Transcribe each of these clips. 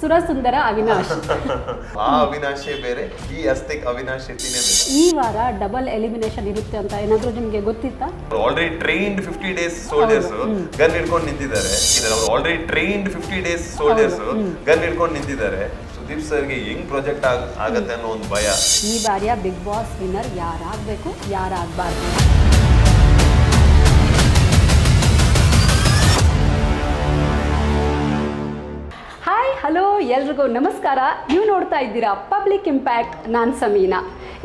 ಸುರಸುಂದರ ಅವಿನಾಶ್. ಆ ಅವಿನಾಶೇ ಬೇರೆ ಈ ಅಸ್ತಿಕ್ ಅವಿನಾಶ್ ಶೆಟ್ಟಿನೇ ಬೇರೆ. ಈ ವಾರ ಡಬಲ್ ಎಲಿಮಿನೇಷನ್ ಇರುತ್ತೆ ಅಂತ ಏನಾದರೂ ನಿಮಗೆ ಗೊತ್ತಿತ್ತಾ? Already trained fifty days soldiers gun ಹಿಡ್ಕೊಂಡು ನಿಂತಿದ್ದಾರೆ. ಅವ್ರು already trained fifty days soldiers gun ಹಿಡ್ಕೊಂಡು ನಿಂತಿದ್ದಾರೆ. ಸುದೀಪ್ ಸರ್ಗೆ ಹೆಂಗ್ ಪ್ರಾಜೆಕ್ಟ್ ಆಗುತ್ತೆ ಅನ್ನೋ ಒಂದು ಭಯ. ಈ ಬಾರಿಯ ಬಿಗ್ ಬಾಸ್ ವಿನ್ನರ್ ಯಾರಾಗಬೇಕು? ಯಾರಾಗಬಾರ್ದು? ಹಲೋ, ಎಲ್ರಿಗೂ ನಮಸ್ಕಾರ. ನೀವು ನೋಡ್ತಾ ಇದ್ದೀರಾ ಪಬ್ಲಿಕ್ ಇಂಪ್ಯಾಕ್ಟ್ ನಾನು ಸಮೀನಾ.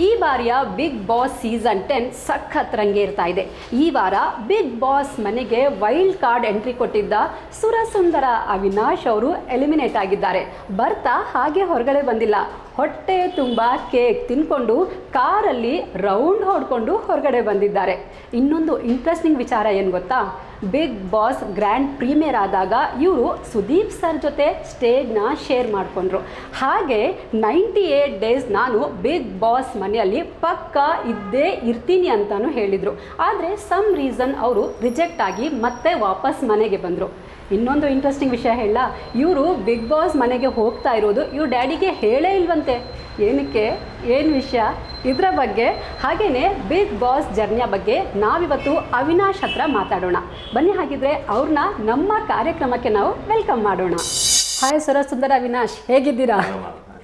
ಈ ಬಾರಿಯ ಬಿಗ್ ಬಾಸ್ ಸೀಸನ್ ಟೆನ್ ಸಖತ್ ರಂಗೇರ್ತಾ ಇದೆ. ಈ ವಾರ ಬಿಗ್ ಬಾಸ್ ಮನೆಗೆ ವೈಲ್ಡ್ ಕಾರ್ಡ್ ಎಂಟ್ರಿ ಕೊಟ್ಟಿದ್ದ ಸುರಸುಂದರ ಅವಿನಾಶ್ ಅವರು ಎಲಿಮಿನೇಟ್ ಆಗಿದ್ದಾರೆ. ಬರ್ತಾ ಹಾಗೆ ಹೊರಗಡೆ ಬಂದಿಲ್ಲ. ಹೊಟ್ಟೆ ತುಂಬ ಕೇಕ್ ತಿನ್ಕೊಂಡು ಕಾರಲ್ಲಿ ರೌಂಡ್ ಹೊಡ್ಕೊಂಡು ಹೊರಗಡೆ ಬಂದಿದ್ದಾರೆ. ಇನ್ನೊಂದು ಇಂಟ್ರೆಸ್ಟಿಂಗ್ ವಿಚಾರ ಏನು ಗೊತ್ತಾ? ಬಿಗ್ ಬಾಸ್ ಗ್ರ್ಯಾಂಡ್ ಪ್ರೀಮಿಯರ್ ಆದಾಗ ಇವರು ಸುದೀಪ್ ಸರ್ ಜೊತೆ ಸ್ಟೇಜ್ನ ಶೇರ್ ಮಾಡಿಕೊಂಡ್ರು. ಹಾಗೆ ನೈಂಟಿ ಏಯ್ಟ್ ಡೇಸ್ ನಾನು ಬಿಗ್ ಬಾಸ್ ಮನೆಯಲ್ಲಿ ಪಕ್ಕ ಇದ್ದೇ ಇರ್ತೀನಿ ಅಂತಲೂ ಹೇಳಿದರು. ಆದರೆ ಸಮ್ ರೀಸನ್ ಅವರು ರಿಜೆಕ್ಟ್ ಆಗಿ ಮತ್ತೆ ವಾಪಸ್ ಮನೆಗೆ ಬಂದರು. ಇನ್ನೊಂದು ಇಂಟ್ರೆಸ್ಟಿಂಗ್ ವಿಷಯ ಹೇಳ, ಇವರು ಬಿಗ್ ಬಾಸ್ ಮನೆಗೆ ಹೋಗ್ತಾ ಇರೋದು ಇವ್ರ ಡ್ಯಾಡಿಗೆ ಹೇಳೇ ಇಲ್ವಂತೆ. ಏನಕ್ಕೆ? ಏನು ವಿಷಯ? ಇದರ ಬಗ್ಗೆ. ಹಾಗೆಯೇ ಬಿಗ್ ಬಾಸ್ ಜರ್ನಿಯ ಬಗ್ಗೆ ನಾವಿವತ್ತು ಅವಿನಾಶ್ ಹತ್ರ ಮಾತಾಡೋಣ. ಬನ್ನಿ ಹಾಗಿದ್ರೆ ಅವ್ರನ್ನ ನಮ್ಮ ಕಾರ್ಯಕ್ರಮಕ್ಕೆ ನಾವು ವೆಲ್ಕಮ್ ಮಾಡೋಣ. ಹಾಯ್ ಸುಂದರ ಅವಿನಾಶ್ ಹೇಗಿದ್ದೀರಾ?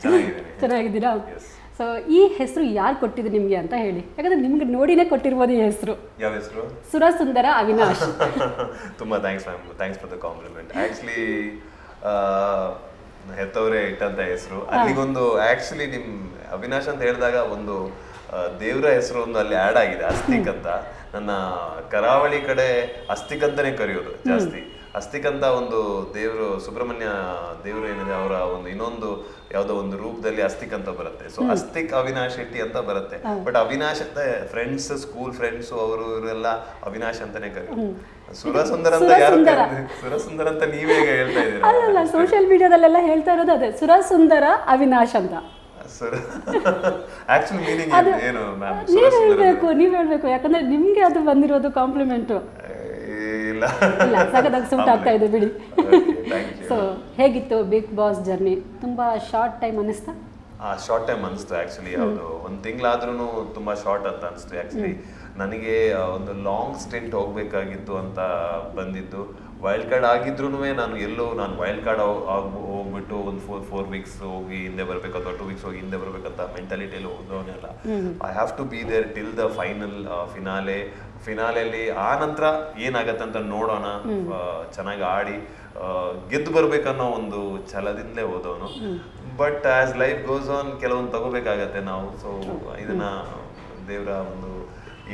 ಚೆನ್ನಾಗಿದೆ ಚೆನ್ನಾಗಿದ್ದೀರಾ? ಸೊ ಈ ಹೆಸರು ಯಾರು ಕೊಟ್ಟಿದ್ದು ನಿಮಗೆ ಅಂತ ಹೇಳಿ. ಯಾಕಂದ್ರೆ ನಿಮ್ಗೆ ನೋಡಿನೇ ಕೊಟ್ಟಿರ್ಬೋದು ಈ ಹೆಸರು. ಯಾವ ಹೆಸರು? ಸುರಸುಂದರ ಅವಿನಾಶ್. ತುಂಬಾ thanks ma'am thanks for the compliment actually ಹೆತ್ತವರೇ ಇಟ್ಟಂತ ಹೆಸರು. ಅಲ್ಲಿಗೊಂದು ಆಕ್ಚುಲಿ ನಿಮ್ ಅವಿನಾಶ್ ಅಂತ ಹೇಳಿದಾಗ ಒಂದು ದೇವರ ಹೆಸರು ಒಂದು ಅಲ್ಲಿ ಆ್ಯಡ್ ಆಗಿದೆ ಅಸ್ತಿಕ್ ಅಂತ. ನನ್ನ ಕರಾವಳಿ ಕಡೆ ಅಸ್ತಿಕ್ ಅಂತಾನೆ ಕರೆಯೋದು ಜಾಸ್ತಿ. ಅಸ್ತಿಕ್ ಅಂತ ಒಂದು ದೇವರು ಸುಬ್ರಹ್ಮಣ್ಯ ದೇವರು ಏನಿದೆ ಅವರ ಒಂದು ಇನ್ನೊಂದು ಯಾವ್ದೋ ಒಂದು ರೂಪದಲ್ಲಿ ಅಸ್ತಿಕ್ ಅಂತ ಬರುತ್ತೆ ಸೊ ಅಸ್ತಿಕ್ ಅವಿನಾಶ್ ಶೆಟ್ಟಿ ಅಂತ ಬರುತ್ತೆ. ಬಟ್ ಅವಿನಾಶ್ ಅಂತ ಫ್ರೆಂಡ್ಸ್ ಸ್ಕೂಲ್ ಫ್ರೆಂಡ್ಸ್ ಅವರು ಇವರೆಲ್ಲ ಅವಿನಾಶ್ ಅಂತಾನೆ ಕರೆ ಸುರಸುಂದರ ಅಂತ ಯಾರು ಸುರಸುಂದರ. ಕರೀತಾರೆ? ಅಂತ ನೀವೇ ಹೇಳ್ತಾ ಇದ್ದೀರಾ? ಸೋಷಿಯಲ್ ಮೀಡಿಯಾದಲ್ಲೆಲ್ಲ ಹೇಳ್ತಾ ಇರೋದು ಅದೇ ಸುರಸುಂದರ ಅವಿನಾಶ್ ಅಂತ. ಸುರ ಆಕ್ಚುಲಿ ಮೀನಿಂಗ್ ಏನು ಮ್ಯಾಮ್ ನೀವ್ ಹೇಳ್ಬೇಕು ನೀವ್ ಹೇಳ್ಬೇಕು ಯಾಕಂದ್ರೆ ನಿಮ್ಗೆ ಅದು ಬಂದಿರೋದು ಕಾಂಪ್ಲಿಮೆಂಟು ಇಲ್ಲ. ಇಲ್ಲ ಇದೆ ಬಿಡಿ. ಸೊ ಹೇಗಿತ್ತು ಬಿಗ್ ಬಾಸ್ ಜರ್ನಿ ತುಂಬಾ ಶಾರ್ಟ್ ಟೈಮ್ ಅನ್ನಿಸ್ತಾ? ಆ ಶಾರ್ಟ್ ಟೈಮ್ ಅನಿಸ್ತು ಆ್ಯಕ್ಚುಲಿ ಹೌದು. ಒಂದು ತಿಂಗಳಾದ್ರೂ ತುಂಬಾ ಶಾರ್ಟ್ ಅಂತ ಅನಿಸ್ತು ಆ್ಯಕ್ಚುಲಿ ನನಗೆ ಒಂದು ಲಾಂಗ್ ಸ್ಟೆಂಟ್ ಹೋಗಬೇಕಾಗಿತ್ತು ಅಂತ ಬಂದಿದ್ದು. ವೈಲ್ಡ್ ಕಾರ್ಡ್ ಆಗಿದ್ರು ನಾನು ಎಲ್ಲೋ ನಾನು ವೈಲ್ಡ್ ಕಾರ್ಡ್ ಹೋಗ್ಬಿಟ್ಟು ಒಂದು ಫೋರ್ ಫೋರ್ ವೀಕ್ಸ್ ಹೋಗಿ ಹಿಂದೆ ಬರಬೇಕು ಅಥವಾ ಟೂ ವೀಕ್ಸ್ ಹೋಗಿ ಹಿಂದೆ ಬರಬೇಕಂತ ಮೆಂಟಾಲಿಟಿಯಲ್ಲಿ ಹೋದವನೆಲ್ಲ I have to be there till the final finale ಫಿನಾಲೆಯಲ್ಲಿ ಆ ನಂತರ ಏನಾಗತ್ತೆ ಅಂತ ನೋಡೋಣ. ಚೆನ್ನಾಗಿ ಆಡಿ ಗೆದ್ದು ಬರ್ಬೇಕನ್ನೋ ಒಂದು ಛಲದಿಂದಲೇ ಹೋದವನು. But as life goes on ಕೆಲವೊಂದು ತಗೋಬೇಕಾಗತ್ತೆ ನಾವು. ಸೊ ಇದನ್ನ ದೇವರ ಒಂದು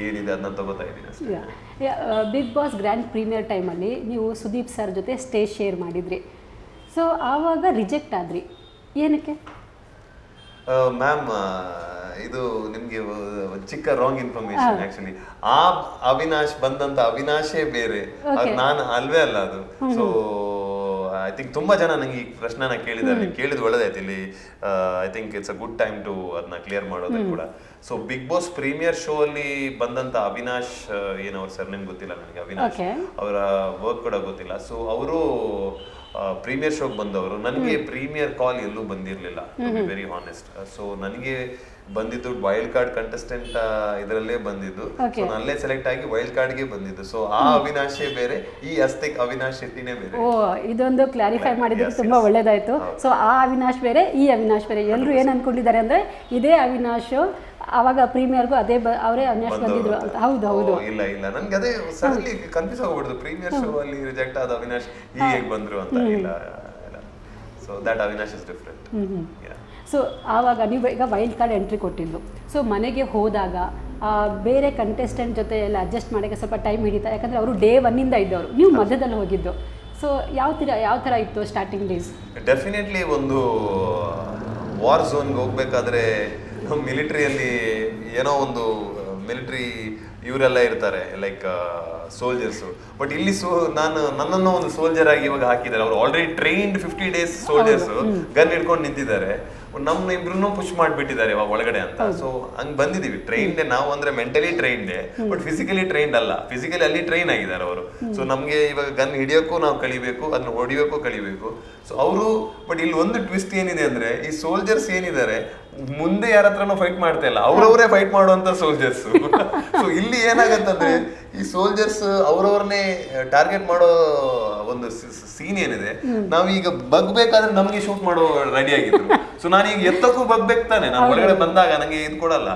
ಏನಿದೆ ಅದನ್ನ ತಗೋತಾ ಇದ್ದೀನಿ ಬಿಗ್ ಬಾಸ್ ಗ್ರ್ಯಾಂಡ್ ಪ್ರೀಮಿಯರ್ ಟೈಮಲ್ಲಿ ನೀವು ಸುದೀಪ್ ಸರ್ ಜೊತೆ ಸ್ಟೇಜ್ ಶೇರ್ ಮಾಡಿದ್ರಿ. ಸೊ ಆವಾಗ ರಿಜೆಕ್ಟ್ ಆದ್ರಿ. ಏನಕ್ಕೆ? ಮ್ಯಾಮ್ ಇದು ನಿಮ್ಗೆ ಚಿಕ್ಕ ರಾಂಗ್ ಇನ್ಫಾರ್ಮೇಶನ್ ಆಕ್ಚುಲಿ ಆ ಅವಿನಾಶ್ ಬಂದಂತ ಅವಿನಾಶೇ ಬೇರೆ. ಅದು ನಾನು ಅಲ್ವೇ ಅಲ್ಲ ಅದು. ಸೊ ಐ ಥಿಂಕ್ ತುಂಬಾ ಜನ ನಂಗೆ ಈ ಪ್ರಶ್ನೆನ ಕೇಳಿದ್ದಾರೆ. ಕೇಳಿದ್ ಒಳ್ಳೇದಾಯ್ತು ಇಲ್ಲಿ. I think it's a good time to ಅದನ್ನ ಕ್ಲಿಯರ್ ಮಾಡೋದು ಕೂಡ. So Bigg Boss premiere show ಅಲ್ಲಿ ಬಂದಂತ ಅವಿನಾಶ್ ಏನು ಅವ್ರ ಸರ್ ಗೊತ್ತಿಲ್ಲ ನನಗೆ ಅವಿನಾಶ್. ಅವರ ವರ್ಕ್ ಕೂಡ ಗೊತ್ತಿಲ್ಲ. ಸೊ ಅವರು ಪ್ರೀಮಿಯರ್ ಶೋಗೆ ಬಂದವರು ನನಗೆ ಪ್ರೀಮಿಯರ್ ಕಾಲ್ ಎಲ್ಲೂ ಬಂದಿರಲಿಲ್ಲ ವೆರಿ ಹಾನೆಸ್ಟ್ ಸೊ ನನಗೆ ಬಂದಿದ್ದು ವೈಲ್ಡ್ ಕಾರ್ಡ್ ಕಂಟೆಸ್ಟೆಂಟ್ ಇದರಲ್ಲೇ ಬಂದಿದ್ದು. ಸೊ ಅಲ್ಲೇ ಸೆಲೆಕ್ಟ್ ಆಗಿ ವೈಲ್ಡ್ ಕಾರ್ಡ್ಗೆ ಬಂದಿದ್ದು. ಸೊ ಆ ಅವಿನಾಶೆ ಬೇರೆ ಈ ಅಸ್ತಿಕ್ ಅವಿನಾಶ್ ಶೆಟ್ಟಿನೇ ಬೇರೆ. ಓ ಇದೊಂದು ಕ್ಲಾರಿಫೈ ಮಾಡಿದ್ದಕ್ಕೆ ತುಂಬಾ. ಒಳ್ಳೇದಾಯ್ತು. ಸೊ ಆ ಅವಿನಾಶ್ ಬೇರೆ ಈ ಅವಿನಾಶ್ ಬೇರೆ ಎಲ್ಲರೂ ಏನು ಅನ್ಕೊಂಡಿದ್ದಾರೆ ಅಂದ್ರೆ ಇದೇ ಅವಿನಾಶ್ ಆವಾಗ ಪ್ರೀಮಿಯರ್ಗೂ ಅದೇ ಬ ಅವರೇ ಅನ್ಯಾಸ ಬಂದಿದ್ರು ಅಂತ. ಹೌದು ಹೌದು. ಇಲ್ಲ ಇಲ್ಲ. ನನ್ಗೆ ಅದೇ ಸಡನ್ಲಿ ಕನ್ಫ್ಯೂಸ್ ಆಗ್ಬಿಡ್ತು. ಪ್ರೀಮಿಯರ್ ಶೋ ಅಲ್ಲಿ ರಿಜೆಕ್ಟ್ ಆದ ಅವಿನಾಶ್ ಈ ಹೇಗೆ ಬಂದ್ರು ಅಂತ. ಇಲ್ಲ so that Avinash is different so ಆವಾಗ ನೀವು ಈಗ ವೈಲ್ಡ್ ಕಾರ್ಡ್ ಎಂಟ್ರಿ ಕೊಟ್ಟಿದ್ದು. ಸೊ ಮನೆಗೆ ಹೋದಾಗ ಬೇರೆ ಕಂಟೆಸ್ಟೆಂಟ್ ಜೊತೆ ಎಲ್ಲ ಅಡ್ಜಸ್ಟ್ ಮಾಡೋಕ್ಕೆ ಸ್ವಲ್ಪ ಟೈಮ್ ಹಿಡಿತಾ ಯಾಕಂದರೆ ಅವರು ಡೇ ಒನ್ನಿಂದ ಇದ್ದವರು. ನೀವು ಮಧ್ಯದಲ್ಲಿ ಹೋಗಿದ್ದು. ಸೊ ಯಾವ ಥರ ಯಾವ ಥರ ಇತ್ತು ಸ್ಟಾರ್ಟಿಂಗ್ ಡೇಸ್ ಡೆಫಿನೆಟ್ಲಿ ಒಂದು ವಾರ್ ಝೋನ್ಗೆ ಹೋಗ್ಬೇಕಾದ್ರೆ ಮಿಲಿಟರಿಯಲ್ಲಿ ಏನೋ ಒಂದು ಮಿಲಿಟರಿ ಇವರೆಲ್ಲ ಇರ್ತಾರೆ ಲೈಕ್ ಸೋಲ್ಜರ್ಸು ಬಟ್ ಇಲ್ಲಿ ಸೋ ನಾನು ನನ್ನನ್ನು ಒಂದು ಸೋಲ್ಜರ್ ಆಗಿ ಇವಾಗ ಹಾಕಿದ್ದಾರೆ. ಅವ್ರು already trained fifty days soldiers gun ಹಿಡ್ಕೊಂಡು ನಿಂತಿದ್ದಾರೆ. ನಮ್ಮ ಇಬ್ರು ಪುಷ್ ಮಾಡಿಬಿಟ್ಟಿದ್ದಾರೆ ಇವಾಗ ಒಳಗಡೆ ಅಂತ. ಸೊ ಹಂಗ್ ಬಂದಿದೀವಿ. ಟ್ರೈನ್ಡ್ ನಾವು ಅಂದ್ರೆ mentally trained but physically trained ಅಲ್ಲ. ಫಿಸಿಕಲಿ ಅಲ್ಲಿ ಟ್ರೈನ್ ಆಗಿದ್ದಾರೆ ಅವರು. ಸೊ ನಮ್ಗೆ ಇವಾಗ ಗನ್ ಹಿಡಿಯೋಕ್ಕೂ ನಾವು ಕಲಿಬೇಕು ಅದನ್ನ ಹೊಡಿಯೋಕ್ಕೂ ಕಲಿಬೇಕು. ಸೊ ಅವರು ಬಟ್ ಇಲ್ಲಿ ಒಂದು ಟ್ವಿಸ್ಟ್ ಏನಿದೆ ಅಂದ್ರೆ ಈ ಸೋಲ್ಜರ್ಸ್ ಏನಿದ್ದಾರೆ ಮುಂದೆ ಯಾರ ಹತ್ರನೂ ಫೈಟ್ ಮಾಡ್ತಾ ಇಲ್ಲ. ಅವ್ರವರೇ ಫೈಟ್ ಮಾಡುವಂತ ಸೋಲ್ಜರ್ಸ್ ಸೊ ಇಲ್ಲಿ ಏನಾಗತ್ತಂದ್ರೆ ಈ ಸೋಲ್ಜರ್ಸ್ ಅವ್ರವ್ರನ್ನೇ ಟಾರ್ಗೆಟ್ ಮಾಡೋ ಒಂದು ಸೀನ್ ಏನಿದೆ ನಾವೀಗ ಬಗ್ಬೇಕಾದ್ರೆ ನಮ್ಗೆ ಶೂಟ್ ಮಾಡೋ ರೆಡಿ ಆಗಿದ್ರು. ಸೊ ನಾನು ಈಗ ಎತ್ತಕ್ಕೂ ಬಗ್ಬೇಕಾನೆ ನಾನು ಒಳಗಡೆ ಬಂದಾಗ ನನಗೆ ಇದು ಕೊಡಲ್ಲ.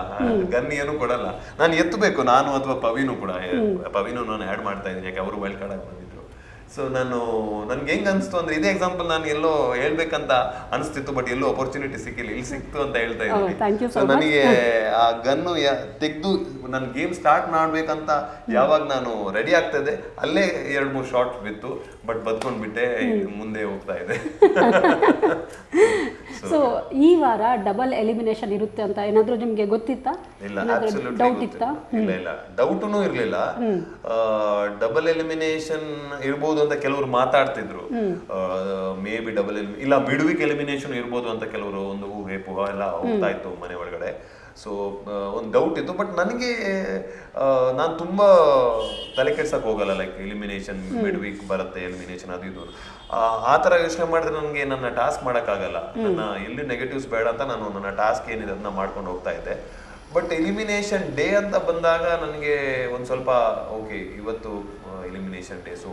ಗನ್ ಏನು ಕೊಡಲ್ಲ. ನಾನು ಎತ್ತಬೇಕು. ನಾನು ಅಥವಾ ಪವಿನು ಕೂಡ ಪವಿನು ನಾನು ಆ್ಯಡ್ ಮಾಡ್ತಾ ಇದ್ದೀನಿ. ಯಾಕೆ ಅವರು ವೈಲ್ಡ್ ಕಾರ್ಡ್ ಆಗಿ ಸೊ ನಾನು ನನ್ಗೆ ಹೆಂಗ್ ಅನ್ಸ್ತು ಅಂದ್ರೆ ಇದೇ ಎಕ್ಸಾಂಪಲ್ ನಾನು ಎಲ್ಲೋ ಹೇಳ್ಬೇಕಂತ ಅನಿಸ್ತಿತ್ತು ಬಟ್ ಎಲ್ಲೋ ಅಪರ್ಚುನಿಟಿ ಸಿಕ್ಕಿಲ್ಲ. ಇಲ್ಲಿ ಸಿಕ್ತು ಅಂತ ಹೇಳ್ತಾ Oh, ಇದ್ದೀನಿ. ಸೊ ನನಗೆ ಆ ಗನ್ನು ತೆಗೆದು ನನ್ನ ಗೇಮ್ ಸ್ಟಾರ್ಟ್ ಮಾಡ್ಬೇಕಂತ ಯಾವಾಗ ನಾನು ರೆಡಿ ಆಗ್ತದೆ ಅಲ್ಲೇ ಎರಡ್ ಮೂರು ಶಾರ್ಟ್ ಬಿತ್ತು. ಬಟ್ ಬದ್ಕೊಂಡ್ಬಿಟ್ಟೆ ಮುಂದೆ ಹೋಗ್ತಾ ಇದೆ. ಸೊ ಈ ವಾರ ಡಬಲ್ ಎಲಿಮಿನೇಷನ್ ಇರುತ್ತೆ ಅಂತ ಏನಾದರೂ ನಿಮಗೆ ಗೊತ್ತಿತ್ತಾ? ಇಲ್ಲ ಡೌಟ್ ಇತ್ತಾ? ಇಲ್ಲ ಇಲ್ಲ. ಡೌಟೂ ಇರ್ಲಿಲ್ಲ. ಡಬಲ್ ಎಲಿಮಿನೇಷನ್ ಇರ್ಬೋದು ಅಂತ ಕೆಲವರು ಮಾತಾಡ್ತಿದ್ರು. ಮೇ ಬಿ ಡಬಲ್ ಇಲ್ಲ ಮಿಡ್ ವೀಕ್ ಎಲಿಮಿನೇಷನ್ ಇರ್ಬೋದು ಅಂತ ಕೆಲವರು ಒಂದು ಊಹೆ ಪುಹ ಎಲ್ಲ ಹೋಗ್ತಾ ಇತ್ತು ಮನೆ ಒಳಗಡೆ. ಸೊ ಒಂದು ಡೌಟ್ ಇತ್ತು ಬಟ್ ನನಗೆ ನಾನು ತುಂಬ ತಲೆ ಕೆಡ್ಸಕ್ಕೆ ಹೋಗಲ್ಲ ಲೈಕ್ ಎಲಿಮಿನೇಷನ್ ಮಿಡ್ ವೀಕ್ ಬರುತ್ತೆ ಎಲಿಮಿನೇಷನ್ ಅದು ಇದು. ಆ, ಥರ ಯೋಚನೆ ಮಾಡಿದ್ರೆ ನನಗೆ ನನ್ನ ಟಾಸ್ಕ್ ಮಾಡೋಕ್ಕಾಗಲ್ಲ. ನನ್ನ ಎಲ್ಲಿ ನೆಗೆಟಿವ್ಸ್ ಬೇಡ ಅಂತ ನಾನು ನನ್ನ ಟಾಸ್ಕ್ ಏನಿದೆ ಅದನ್ನ ಮಾಡ್ಕೊಂಡು ಹೋಗ್ತಾ ಇದ್ದೆ. ಬಟ್ ಎಲಿಮಿನೇಷನ್ ಡೇ ಅಂತ ಬಂದಾಗ ನನಗೆ ಒಂದು ಸ್ವಲ್ಪ ಓಕೆ ಇವತ್ತು ಎಲಿಮಿನೇಷನ್ ಡೇ ಸೊ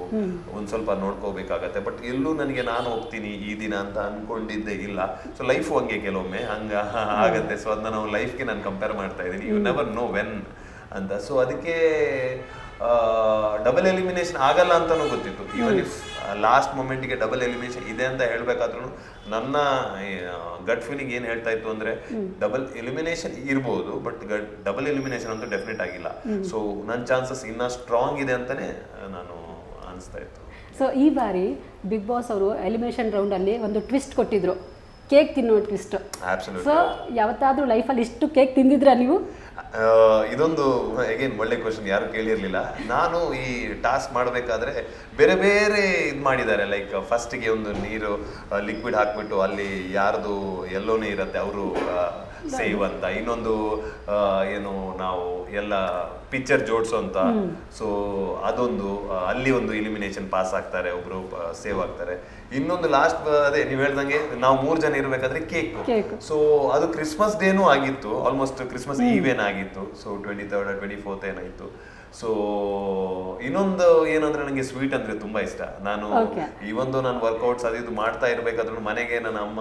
ಒಂದು ಸ್ವಲ್ಪ ನೋಡ್ಕೋಬೇಕಾಗತ್ತೆ. ಬಟ್ ಎಲ್ಲೂ ನನಗೆ ನಾನು ಹೋಗ್ತೀನಿ ಈ ದಿನ ಅಂತ ಅನ್ಕೊಂಡಿದ್ದೇ ಇಲ್ಲ. ಸೊ ಲೈಫ್ ಹಂಗೆ ಕೆಲವೊಮ್ಮೆ ಹಂಗ ಆಗತ್ತೆ. ಸೊ ಅದನ್ನ ನಾವು ಲೈಫ್ಗೆ ನಾನು ಕಂಪೇರ್ ಮಾಡ್ತಾ ಇದ್ದೀನಿ. ಯು ನೆವರ್ ನೋ ವೆನ್ ಅಂತ. ಸೊ ಅದಕ್ಕೆ ಡಬಲ್ ಎಲಿಮಿನೇಷನ್ ಆಗಲ್ಲ ಅಂತಾನೂ ಗೊತ್ತಿತ್ತು. ಇವನ್ ಇಫ್ ಲಾಸ್ಟ್ ಮೊಮೆಂಟಿಗೆ ಡಬಲ್ ಎಲಿಮಿನೇಷನ್ ಇದೆ ಅಂತ ಹೇಳಬೇಕಾದ್ರೂ ನನ್ನ ಗಟ್ ಫೀಲಿಂಗ್ ಏನು ಹೇಳ್ತಾ ಇತ್ತು ಅಂದರೆ ಡಬಲ್ ಎಲಿಮಿನೇಷನ್ ಇರ್ಬೋದು ಬಟ್ ಡಬಲ್ ಎಲಿಮಿನೇಷನ್ ಅಂತೂ ಡೆಫಿನೆಟ್ ಆಗಿಲ್ಲ. ಸೊ ನನ್ನ ಚಾನ್ಸಸ್ ಇನ್ನ ಸ್ಟ್ರಾಂಗ್ ಇದೆ ಅಂತಲೇ ನಾನು ಅನಿಸ್ತಾ ಇತ್ತು. ಸೊ ಈ ಬಾರಿ ಬಿಗ್ ಬಾಸ್ ಅವರು ಎಲಿಮಿನೇಷನ್ ರೌಂಡಲ್ಲಿ ಒಂದು ಟ್ವಿಸ್ಟ್ ಕೊಟ್ಟಿದ್ರು. ಕೇಕ್ ತಿನ್ನೋ ಟ್ವಿಸ್ಟ್ ಸೊ ಯಾವತ್ತಾದ್ರೂ ಲೈಫಲ್ಲಿ ಇಷ್ಟು ಕೇಕ್ ತಿಂದಿದ್ರಾ ನೀವು? ಇದೊಂದು ಅಗೇನ್ ಒಳ್ಳೆ ಕ್ವಶನ್ ಯಾರು ಕೇಳಿರಲಿಲ್ಲ. ನಾನು ಈ ಟಾಸ್ಕ್ ಮಾಡಬೇಕಾದ್ರೆ ಬೇರೆ ಬೇರೆ ಇದು ಮಾಡಿದ್ದಾರೆ ಲೈಕ್ ಫಸ್ಟಿಗೆ ಒಂದು ನೀರು ಲಿಕ್ವಿಡ್ ಹಾಕ್ಬಿಟ್ಟು ಅಲ್ಲಿ ಯಾರ್ದು ಎಲ್ಲೋನೇ ಇರುತ್ತೆ, ಅವರು ಸೇವ್ ಅಂತ ಇನ್ನೊಂದು ಏನು ನಾವು ಎಲ್ಲ ಪಿಕ್ಚರ್ ಜೋಡಿಸೋ ಅಂತ ಸೊ ಅದೊಂದು ಅಲ್ಲಿ ಒಂದು ಇಲಿಮಿನೇಷನ್ ಪಾಸ್ ಆಗ್ತಾರೆ ಒಬ್ರು ಸೇವ್ ಆಗ್ತಾರೆ. ಇನ್ನೊಂದು ಲಾಸ್ಟ್ ಅದೇ ನೀವು ಹೇಳ್ದಂಗೆ ನಾವು ಮೂರ್ ಜನ ಇರಬೇಕಾದ್ರೆ ಕೇಕ್. ಸೊ ಅದು ಕ್ರಿಸ್ಮಸ್ ಡೇನೂ ಆಗಿತ್ತು ಆಲ್ಮೋಸ್ಟ್ ಕ್ರಿಸ್ಮಸ್ ಈವ್ ಆಗಿತ್ತು so twenty third twenty fourth ಏನಾಗಿತ್ತು ಸೊ ಇನ್ನೊಂದು ಏನಂದ್ರೆ ನನಗೆ ಸ್ವೀಟ್ ಅಂದ್ರೆ ತುಂಬಾ ಇಷ್ಟ. ನಾನು. ಈ ಒಂದು ನಾನು ವರ್ಕೌಟ್ಸ್ ಅದು ಇದು ಮಾಡ್ತಾ ಇರ್ಬೇಕಾದ್ರೂ ಮನೆಗೆ ನನ್ನ ಅಮ್ಮ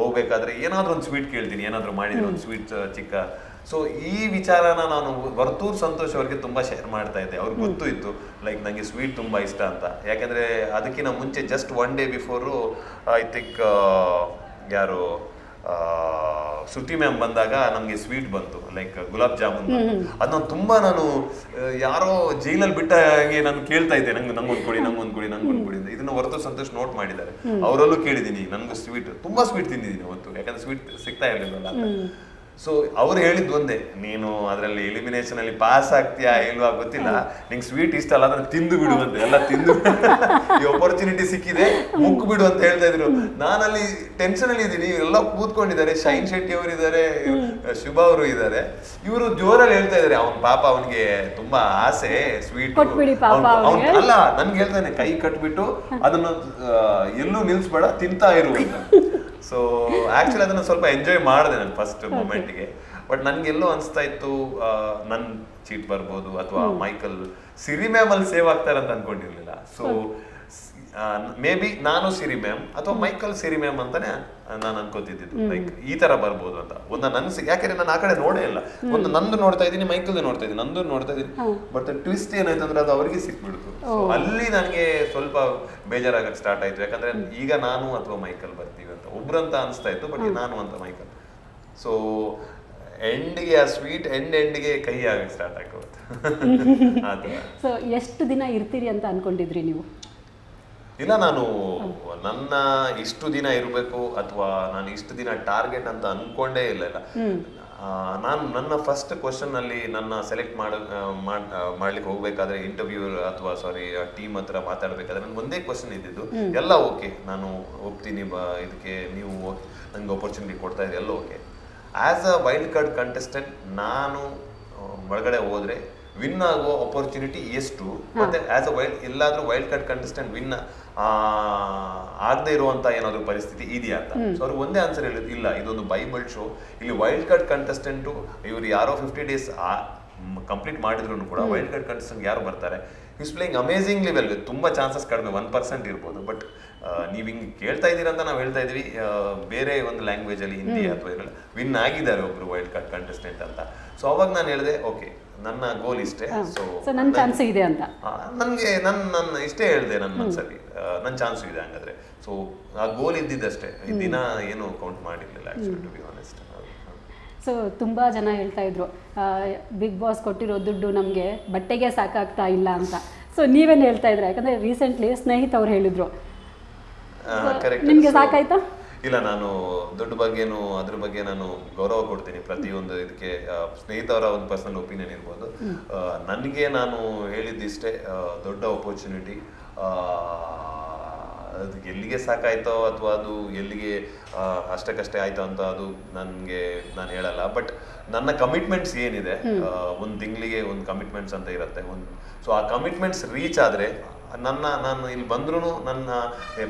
ಹೋಗ್ಬೇಕಾದ್ರೆ ಏನಾದ್ರೂ ಒಂದು ಸ್ವೀಟ್ ಕೇಳ್ತೀನಿ ಏನಾದ್ರೂ ಮಾಡಿದ್ರೆ ಒಂದು ಸ್ವೀಟ್ ಚಿಕ್ಕ. ಸೊ ಈ ವಿಚಾರನ ನಾನು ವರ್ತೂರ್ ಸಂತೋಷ್ ಅವರಿಗೆ ತುಂಬಾ ಶೇರ್ ಮಾಡ್ತಾ ಇದ್ದೆ. ಅವ್ರಿಗೆ ಗೊತ್ತು ಇತ್ತು ಲೈಕ್ ನನಗೆ ಸ್ವೀಟ್ ತುಂಬಾ ಇಷ್ಟ ಅಂತ. ಯಾಕಂದ್ರೆ ಅದಕ್ಕಿಂತ ಮುಂಚೆ just one day before I think ಯಾರು ಶ್ರುತಿ ಮ್ಯಾಮ್ ಬಂದಾಗ ನಮಗೆ ಸ್ವೀಟ್ ಬಂತು ಲೈಕ್ ಗುಲಾಬ್ ಜಾಮೂನ್ ಅದನ್ನ ತುಂಬಾ ನಾನು ಯಾರೋ ಜೈಲಲ್ಲಿ ಬಿಟ್ಟ ಹಾಗೆ ನಾನು ಕೇಳ್ತಾ ಇದ್ದೆ ನಂಗೆ ನಂಗೊಂದು ಕೊಡಿ ನಂಗೊಂದು ಕೊಡಿ ನಂಗೊಂದು ಕೊಡಿ ಅಂತ. ಇದನ್ನ ಹೊರತು ಸಂತೋಷ್ ನೋಟ್ ಮಾಡಿದ್ದಾರೆ. ಅವರಲ್ಲೂ ಕೇಳಿದ್ದೀನಿ ನನಗೆ ಸ್ವೀಟ್ ತುಂಬಾ ಸ್ವೀಟ್ ತಿಂದಿದ್ದೀನಿ ಅವತ್ತು. ಯಾಕಂದ್ರೆ ಸ್ವೀಟ್ ಸಿಗ್ತಾ ಇರ್ಲಿಲ್ಲ ಅಂತ. ಸೊ ಅವ್ರು ಹೇಳಿದ್ ಒಂದೇ ನೀನು ಅದರಲ್ಲಿ ಎಲಿಮಿನೇಷನ್ ಅಲ್ಲಿ ಪಾಸ್ ಆಗ್ತೀಯಾ ಇಲ್ವಾ ಗೊತ್ತಿಲ್ಲ. ನಿಂಗೆ ಸ್ವೀಟ್ ಇಷ್ಟ ಅಲ್ಲ ಅದನ್ನ ತಿಂದು ಬಿಡು ಅಂತ ಎಲ್ಲ ತಿಂದು ಈ ಅಪರ್ಚುನಿಟಿ ಸಿಕ್ಕಿದೆ ಮುಕ್ಕು ಬಿಡು ಅಂತ ಹೇಳ್ತಾ ಇದ್ರು. ನಾನಲ್ಲಿ ಟೆನ್ಷನ್ ಅಲ್ಲಿ ಇದ್ದೀನಿ. ಎಲ್ಲ ಕೂತ್ಕೊಂಡಿದ್ದಾರೆ. ಶೈನ್ ಶೆಟ್ಟಿ ಅವರು ಇದ್ದಾರೆ ಶುಭ ಅವರು ಇದ್ದಾರೆ. ಇವರು ಜೋರಲ್ಲಿ ಹೇಳ್ತಾ ಇದಾರೆ ಅವ್ನ ಪಾಪ ಅವನಿಗೆ ತುಂಬಾ ಆಸೆ ಸ್ವೀಟ್. ಅಲ್ಲ ನನ್ಗೆ ಹೇಳ್ತಾನೆ ಕೈ ಕಟ್ಬಿಟ್ಟು ಅದನ್ನ ಎಲ್ಲೂ ನಿಲ್ಸ್ಬೇಡ ತಿಂತಾ ಇರು ಸೊ ಆಕ್ಚುಲಿ ಅದನ್ನ ಸ್ವಲ್ಪ ಎಂಜಾಯ್ ಮಾಡಿದೆ ನಾನು ಫಸ್ಟ್ ಮೂಮೆಂಟ್ಗೆ ಬಟ್ ನನ್ಗೆಲ್ಲೋ ಅನಿಸ್ತಾ ಇತ್ತು ನನ್ನ ನನ್ ಚೀಟ್ ಬರ್ಬೋದು ಅಥವಾ ಮೈಕಲ್ ಸಿರಿ ಮ್ಯಾಮ್ ಅಲ್ಲಿ ಸೇವ್ ಆಗ್ತಾರೆ ಅಂತ ಅನ್ಕೊಂಡಿರ್ಲಿಲ್ಲ. ಸೊ ಮೇ ಬಿ ನಾನು ಸಿರಿ ಮ್ಯಾಮ್ ಅಥವಾ ಮೈಕಲ್ ಸಿರಿ ಮ್ಯಾಮ್ ಅಂತಾನೆ ನಾನು ಅನ್ಕೋತಿದ್ದು ಲೈಕ್ ಈ ತರ ಬರ್ಬೋದು ಅಂತ. ಒಂದು ನನ್ನ ಯಾಕೆಂದ್ರೆ ನಾನು ಆ ಕಡೆ ನೋಡೇ ಇಲ್ಲ. ಒಂದು ನಂದು ನೋಡ್ತಾ ಇದ್ದೀನಿ ಮೈಕಲ್ ನೋಡ್ತಾ ಇದ್ದೀನಿ ನಂದು ನೋಡ್ತಾ ಇದ್ದೀನಿ. ಬಟ್ ಟ್ವಿಸ್ಟ್ ಏನಾಯ್ತು ಅಂದ್ರೆ ಅದು ಅವರಿಗೆ ಸಿಕ್ಬಿಡ್ತು ಅಲ್ಲಿ ನನಗೆ ಸ್ವಲ್ಪ ಬೇಜಾರಾಗಕ್ಕೆ ಸ್ಟಾರ್ಟ್ ಆಯ್ತು. ಯಾಕಂದ್ರೆ ಈಗ ನಾನು ಅಥವಾ ಮೈಕಲ್ ಬರ್ತೀವಿ. ಅಂತ ಒಬ್ರಂತ ಅನಿಸ್ತಾ ಇತ್ತು ಬಟ್ ನಾನು ಅಂತ ಮೈಕಲ್ ಸೊ ಎಂಡ್ಗೆ ಆ ಸ್ವೀಟ್ ಎಂಡ್ ಎಂಡ್ಗೆ ಕೈ ಆಗಿ ಸ್ಟಾರ್ಟ್ ಆಗುತ್ತೆ ಸೊ ಎಷ್ಟು ದಿನ ಇರ್ತೀರಿ ಅಂತ ಅನ್ಕೊಂಡಿದ್ರಿ ನೀವು? ಇಲ್ಲ ನಾನು ನನ್ನ ಇಷ್ಟು ದಿನ ಇರಬೇಕು ಅಥವಾ ನಾನು ಇಷ್ಟು ದಿನ ಟಾರ್ಗೆಟ್ ಅಂತ ಅನ್ಕೊಂಡೇ ಇಲ್ಲ ಇಲ್ಲ. ನಾನು ನನ್ನ ಫಸ್ಟ್ ಕ್ವಶನ್ ಅಲ್ಲಿ ನನ್ನ ಸೆಲೆಕ್ಟ್ ಮಾಡ ಮಾಡ್- ಮಾಡ್ಲಿಕ್ಕೆ ಹೋಗ್ಬೇಕಾದ್ರೆ ಇಂಟರ್ವ್ಯೂ ಅಥವಾ ಸಾರಿ ಟೀಮ್ ಹತ್ರ ಮಾತಾಡ್ಬೇಕಾದ್ರೆ ನನ್ಗೆ ಒಂದೇ ಕ್ವಶನ್ ಇದ್ದಿದ್ದು ಎಲ್ಲ ಓಕೆ ನಾನು ಒಪ್ತೀನಿ ಬಾ ಇದಕ್ಕೆ ನೀವು ನಂಗೆ ಆಪರ್ಚುನಿಟಿ ಕೊಡ್ತಾ ಇದ್ದೀರಿ ಎಲ್ಲ okay as a wild card contestant ನಾನು ಒಳಗಡೆ ಹೋದ್ರೆ ವಿನ್ ಆಗುವ ಆಪರ್ಚುನಿಟಿ ಎಷ್ಟು? ಮತ್ತೆ ಆಸ್ ಅ ವೈಲ್ಡ್ ಎಲ್ಲಾದ್ರೂ ವೈಲ್ಡ್ ಕಾರ್ಡ್ ಕಂಟೆಸ್ಟೆಂಟ್ ವಿನ್ ಆಗದೆ ಇರುವಂತ ಏನಾದ್ರು ಪರಿಸ್ಥಿತಿ ಇದೆಯಾ ಅಂತ? ಸೊ ಅವ್ರು ಒಂದೇ ಆನ್ಸರ್ ಹೇಳಿದ್ರು ಇಲ್ಲ ಇದೊಂದು ಬೈಬಲ್ ಶೋ ಇಲ್ಲಿ ವೈಲ್ಡ್ ಕಾರ್ಡ್ ಕಂಟೆಸ್ಟೆಂಟು ಇವರು ಯಾರೋ ಫಿಫ್ಟಿ ಡೇಸ್ ಕಂಪ್ಲೀಟ್ ಮಾಡಿದ್ರು ಕೂಡ ವೈಲ್ಡ್ ಕಾರ್ಡ್ ಕಂಟೆಸ್ಟೆಂಟ್ ಯಾರು ಬರ್ತಾರೆ? ಇಸ್ ಪ್ಲೇಯಿಂಗ್ ಅಮೇಸಿಂಗ್ಲಿ ವೆಲ್ ತುಂಬಾ ಚಾನ್ಸಸ್ ಕಡಿಮೆ ಒನ್ ಪರ್ಸೆಂಟ್ ಇರ್ಬೋದು. ಬಟ್ ನೀವು ಹಿಂಗೆ ಕೇಳ್ತಾ ಇದ್ದೀರಾ ಅಂತ ನಾವು ಹೇಳ್ತಾ ಇದ್ವಿ. ಬೇರೆ ಒಂದು ಲ್ಯಾಂಗ್ವೇಜಲ್ಲಿ ಹಿಂದಿ ಅಥವಾ ಇರಲ್ಲ ವಿನ್ ಆಗಿದ್ದಾರೆ ಒಬ್ರು ವೈಲ್ಡ್ ಕಾರ್ಡ್ ಕಂಟೆಸ್ಟೆಂಟ್ ಅಂತ. ಸೊ ಅವಾಗ ನಾನು ಹೇಳಿದೆ ಓಕೆ ನನ್ನ ಗೋಲ್ ಇಷ್ಟೇ. ಸೊ ನನ್ನ ಚಾನ್ಸ್ ಇದೆ ಅಂತ. ನನಗೆ ನನ್ನ ನನ್ನ ಇಷ್ಟೇ ಹೇಳಿದೆ ನನ್ನ ಮನಸ್ಸಲ್ಲಿ ನನ್ನ ಚಾನ್ಸ್ ಇದೆ ಹಂಗಾದ್ರೆ. ಸೊ ಆ ಗೋಲ್ ಇದ್ದಿದ್ದಷ್ಟೇ. ಈ ದಿನ ಏನು ಕೌಂಟ್ ಮಾಡಿರಲಿಲ್ಲ actually to be honest so ತುಂಬ ಜನ ಹೇಳ್ತಾ ಇದ್ರು ಬಿಗ್ ಬಾಸ್ ಕೊಟ್ಟಿರೋ ದುಡ್ಡು ನಮಗೆ ಬಟ್ಟೆಗೆ ಸಾಕಾಗ್ತಾ ಇಲ್ಲ ಅಂತ. ಸೊ ನೀವೇನು ಹೇಳ್ತಾ ಇದ್ರೆ? ಯಾಕಂದರೆ ರೀಸೆಂಟ್ಲಿ ಸ್ನೇಹಿತ ಅವ್ರು ಹೇಳಿದ್ರು. ನಿಮ್ಗೆ ಸಾಕಾಯ್ತಾ? ಇಲ್ಲ ನಾನು ದುಡ್ಡು ಬಗ್ಗೆನು ಅದ್ರ ಬಗ್ಗೆ ನಾನು ಗೌರವ ಕೊಡ್ತೀನಿ. ಪ್ರತಿಯೊಂದು ಇದಕ್ಕೆ ಸ್ನೇಹಿತರ ಒಂದು ಪರ್ಸನಲ್ ಒಪಿನಿಯನ್ ಇರ್ಬೋದು. ನನಗೆ ನಾನು ಹೇಳಿದ್ದಿಷ್ಟೇ ದೊಡ್ಡ ಆಪರ್ಚುನಿಟಿ ಅದು ಎಲ್ಲಿಗೆ ಸಾಕಾಯ್ತೋ ಅಥವಾ ಅದು ಎಲ್ಲಿಗೆ ಅಷ್ಟಕ್ಕಷ್ಟೇ ಆಯ್ತೋ ಅಂತ ಅದು ನನಗೆ ನಾನು ಹೇಳಲ್ಲ. ಬಟ್ ನನ್ನ ಕಮಿಟ್ಮೆಂಟ್ಸ್ ಏನಿದೆ ಒಂದು ತಿಂಗಳಿಗೆ ಒಂದು ಕಮಿಟ್ಮೆಂಟ್ಸ್ ಅಂತ ಇರುತ್ತೆ. ಒಂದು ಸೊ ಆ ಕಮಿಟ್ಮೆಂಟ್ಸ್ ರೀಚ್ ಆದರೆ ನನ್ನ ನಾನು ಇಲ್ಲಿ ಬಂದ್ರು ನನ್ನ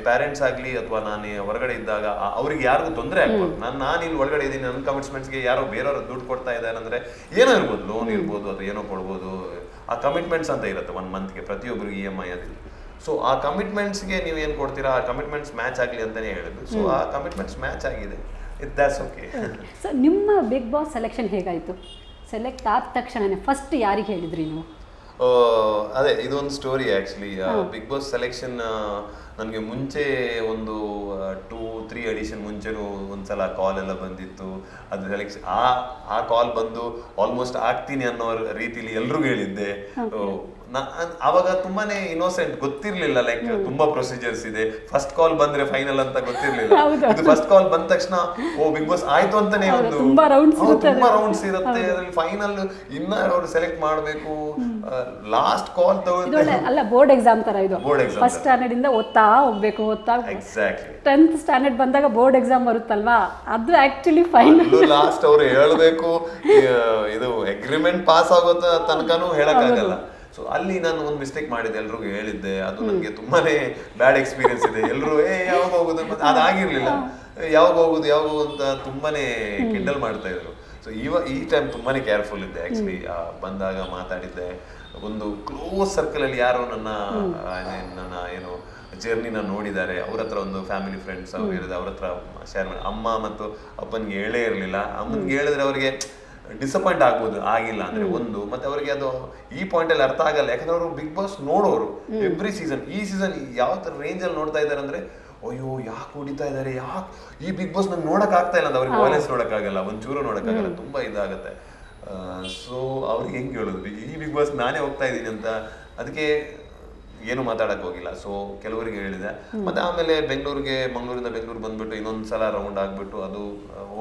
ಪೇರೆಂಟ್ಸ್ ಆಗಲಿ ಅಥವಾ ನಾನು ಹೊರಗಡೆ ಇದ್ದಾಗ ಅವ್ರಿಗೆ ಯಾರಿಗೂ ತೊಂದರೆ ಆಗ್ಬೋದು ನಾನು ನಾನು ಇಲ್ಲಿ ಒಳಗಡೆ ಇದ್ದೀನಿ ನನ್ನ ಕಮಿಟ್ಮೆಂಟ್ಸ್ಗೆ ಯಾರೋ ಬೇರೆಯವರು ದುಡ್ಡು ಕೊಡ್ತಾ ಇದ್ದಾರೆ ಅಂದ್ರೆ ಏನೋ ಇರ್ಬೋದು ಲೋನ್ ಇರ್ಬೋದು ಅಥವಾ ಏನೋ ಕೊಡ್ಬೋದು ಆ ಕಮಿಟ್ಮೆಂಟ್ಸ್ ಅಂತ ಇರುತ್ತೆ ಒನ್ ಮಂತ್ಗೆ ಪ್ರತಿಯೊಬ್ಬರಿಗೆ ಇ ಎಂ ಐ ಅದಿಲ್ಲ ಸೊ ಆ ಕಮಿಟ್ಮೆಂಟ್ಸ್ಗೆ ನೀವು ಏನು ಕೊಡ್ತೀರಾ? ಆ ಕಮಿಟ್ಮೆಂಟ್ಸ್ ಮ್ಯಾಚ್ ಆಗಲಿ ಅಂತಲೇ ಹೇಳಿದ್ರು. ಸೊ ಆ ಕಮಿಟ್ಮೆಂಟ್ಸ್ ಮ್ಯಾಚ್ ಆಗಿದೆ. ಇಟ್ ಓಕೆ ಸರ್ ನಿಮ್ಮ ಬಿಗ್ ಬಾಸ್ ಸೆಲೆಕ್ಷನ್ ಹೇಗಾಯಿತು? ಸೆಲೆಕ್ಟ್ ಆದ ತಕ್ಷಣನೇ ಫಸ್ಟ್ ಯಾರಿಗೆ ಹೇಳಿದ್ರಿ ನೀವು? ಅದೇ ಇದೊಂದು story actually big boss selection ನನಗೆ ಮುಂಚೆ ಒಂದು ಟೂ ತ್ರೀ ಅಡಿಷನ್ ಮುಂಚೆನೂ ಒಂದ್ಸಲ ಕಾಲ್ ಎಲ್ಲ ಬಂದಿತ್ತು. ಅದು ಸೆಲೆಕ್ಷನ್ ಆ ಆ ಕಾಲ್ ಬಂದು ಆಲ್ಮೋಸ್ಟ್ ಆಗ್ತೀನಿ ಅನ್ನೋ ರೀತಿಲಿ ಎಲ್ರಿಗೂ ಹೇಳಿದ್ದೆ. ಅವಾಗ ತುಂಬಾನೇ ಇನ್ನೋಸೆಂಟ್ ಗೊತ್ತಿರ್ಲಿಲ್ಲ ಲೈಕ್ ತುಂಬಾ ಪ್ರೊಸೀಜರ್ಸ್ ಇದೆ. ಫಸ್ಟ್ ಕಾಲ್ ಬಂದ್ರೆ ಫೈನಲ್ ಅಂತ ಗೊತ್ತಿರ್ಲಿಲ್ಲ. ಇದು ಫಸ್ಟ್ ಕಾಲ್ ಬಂದ ತಕ್ಷಣ ಓ ಬಿಗ್ ಬಾಸ್ ಆಯ್ತು ಅಂತಾನೆ ಒಂದು ತುಂಬಾ. ರೌಂಡ್ಸ್ ಇರುತ್ತೆ ಅದ್ರಲ್ಲಿ ಫೈನಲ್ ಇನ್ನ ಅವ್ರು ಸೆಲೆಕ್ಟ್ ಮಾಡಬೇಕು. ಲಾಸ್ಟ್ ಕಾಲ್ ತಗೊಂಡ್ರೆ ಅಲ್ಲ ಬೋರ್ಡ್ ಎಕ್ಸಾಮ್ ತರ ಇದು. ಫಸ್ಟ್ ಸ್ಟ್ಯಾಂಡರ್ಡ್ ಸ್ಟ್ಯಾಂಡರ್ಡಿಂದ ಓದ್ತಾ ಹೋಗ್ಬೇಕು ಓದ್ತಾ ಎಕ್ಸಾಕ್ಟ್ಲಿ ಟೆಂತ್ ಸ್ಟ್ಯಾಂಡರ್ಡ್ ಬಂದಾಗ ಬೋರ್ಡ್ ಎಕ್ಸಾಮ್ ಬರುತ್ತಲ್ವಾ? ಅದು ಆಕ್ಚುಲಿ ಫೈನಲ್ ಲಾಸ್ಟ್ ಅವ್ರು ಹೇಳ್ಬೇಕು ಇದು ಅಗ್ರಿಮೆಂಟ್ ಪಾಸ್ ಆಗೋ ತನಕನೂ ಹೇಳಕ್ಕಾಗಲ್ಲ. ಸೊ ಅಲ್ಲಿ ನಾನು ಒಂದು ಮಿಸ್ಟೇಕ್ ಮಾಡಿದ್ದೆ ಎಲ್ರಿಗೂ ಹೇಳಿದ್ದೆ. ಅದು ನನಗೆ ತುಂಬಾನೇ ಬ್ಯಾಡ್ ಎಕ್ಸ್ಪೀರಿಯನ್ಸ್ ಇದೆ. ಎಲ್ಲರೂ ಏ ಯಾವಾಗ ಹೋಗುದು? ಅದಾಗಿರ್ಲಿಲ್ಲ ಯಾವಾಗ ಹೋಗುದು ಯಾವಾಗ ಹೋಗುದು? ಅಂತ ತುಂಬಾನೇ ಕಿಂಡಲ್ ಮಾಡ್ತಾ ಇದ್ರು. ಸೊ ಇವಾಗ ಈ ಟೈಮ್ ತುಂಬಾನೇ ಕೇರ್ಫುಲ್ ಇದ್ದೆ ಆಕ್ಚುಲಿ ಬಂದಾಗ ಮಾತಾಡಿದ್ದೆ. ಒಂದು ಕ್ಲೋಸ್ ಸರ್ಕಲ್ ಅಲ್ಲಿ ಯಾರೋ ನನ್ನ ನನ್ನ ಏನು ಜರ್ನಿನ ನೋಡಿದ್ದಾರೆ. ಅವ್ರ ಹತ್ರ ಒಂದು ಫ್ಯಾಮಿಲಿ ಫ್ರೆಂಡ್ಸ್ ಅವ್ರು ಇರೋದು ಅವ್ರ ಹತ್ರ ಶೇರ್ ಮಾಡಿ ಅಮ್ಮ ಮತ್ತು ಅಪ್ಪನಿಗೆ ಹೇಳೇ ಇರಲಿಲ್ಲ. ಅಮ್ಮನಿಗೆ ಹೇಳಿದ್ರೆ ಅವರಿಗೆ ಡಿಸಪಾಯಿಂಟ್ ಆಗ್ಬೋದು ಆಗಿಲ್ಲ ಅಂದ್ರೆ ಒಂದು ಮತ್ತೆ ಅವರಿಗೆ ಅದು ಈ ಪಾಯಿಂಟ್ ಅಲ್ಲಿ ಅರ್ಥ ಆಗಲ್ಲ. ಯಾಕಂದ್ರೆ ಅವರು ಬಿಗ್ ಬಾಸ್ ನೋಡೋರು ಎವ್ರಿ ಸೀಸನ್ ಈ ಸೀಸನ್ ಯಾವ ತರ ರೇಂಜ್ ಅಲ್ಲಿ ನೋಡ್ತಾ ಇದ್ದಾರೆ ಅಂದ್ರೆ ಅಯ್ಯೋ ಯಾಕೆ ಹೊಡಿತಾ ಇದ್ದಾರೆ ಯಾಕೆ ಈ ಬಿಗ್ ಬಾಸ್ ನಂಗೆ ನೋಡಕ್ ಆಗ್ತಾ ಇಲ್ಲ ಅಂತ ಅವ್ರಿಗೆ ವಾಯ್ಲೆನ್ಸ್ ನೋಡಕ್ ಆಗಲ್ಲ ಒಂಚೂರು ನೋಡಕ್ ಆಗಲ್ಲ ತುಂಬಾ ಇದಾಗತ್ತೆ. ಸೊ ಅವ್ರಿಗೆ ಹೆಂಗ್ ಹೇಳೋದು? ಈ ಬಿಗ್ ಬಾಸ್ ನಾನೇ ಹೋಗ್ತಾ ಇದ್ದೀನಿ ಅಂತ ಅದಕ್ಕೆ ಏನು ಮಾತಾಡಕ್ ಹೋಗಿಲ್ಲ. ಸೊ ಕೆಲವರಿಗೆ ಹೇಳಿದೆ. ಮತ್ತೆ ಆಮೇಲೆ ಬೆಂಗಳೂರಿಗೆ ಮಂಗಳೂರಿಂದ ಬೆಂಗಳೂರು ಬಂದ್ಬಿಟ್ಟು ಇನ್ನೊಂದು ಸಲ ರೌಂಡ್ ಆಗ್ಬಿಟ್ಟು ಅದು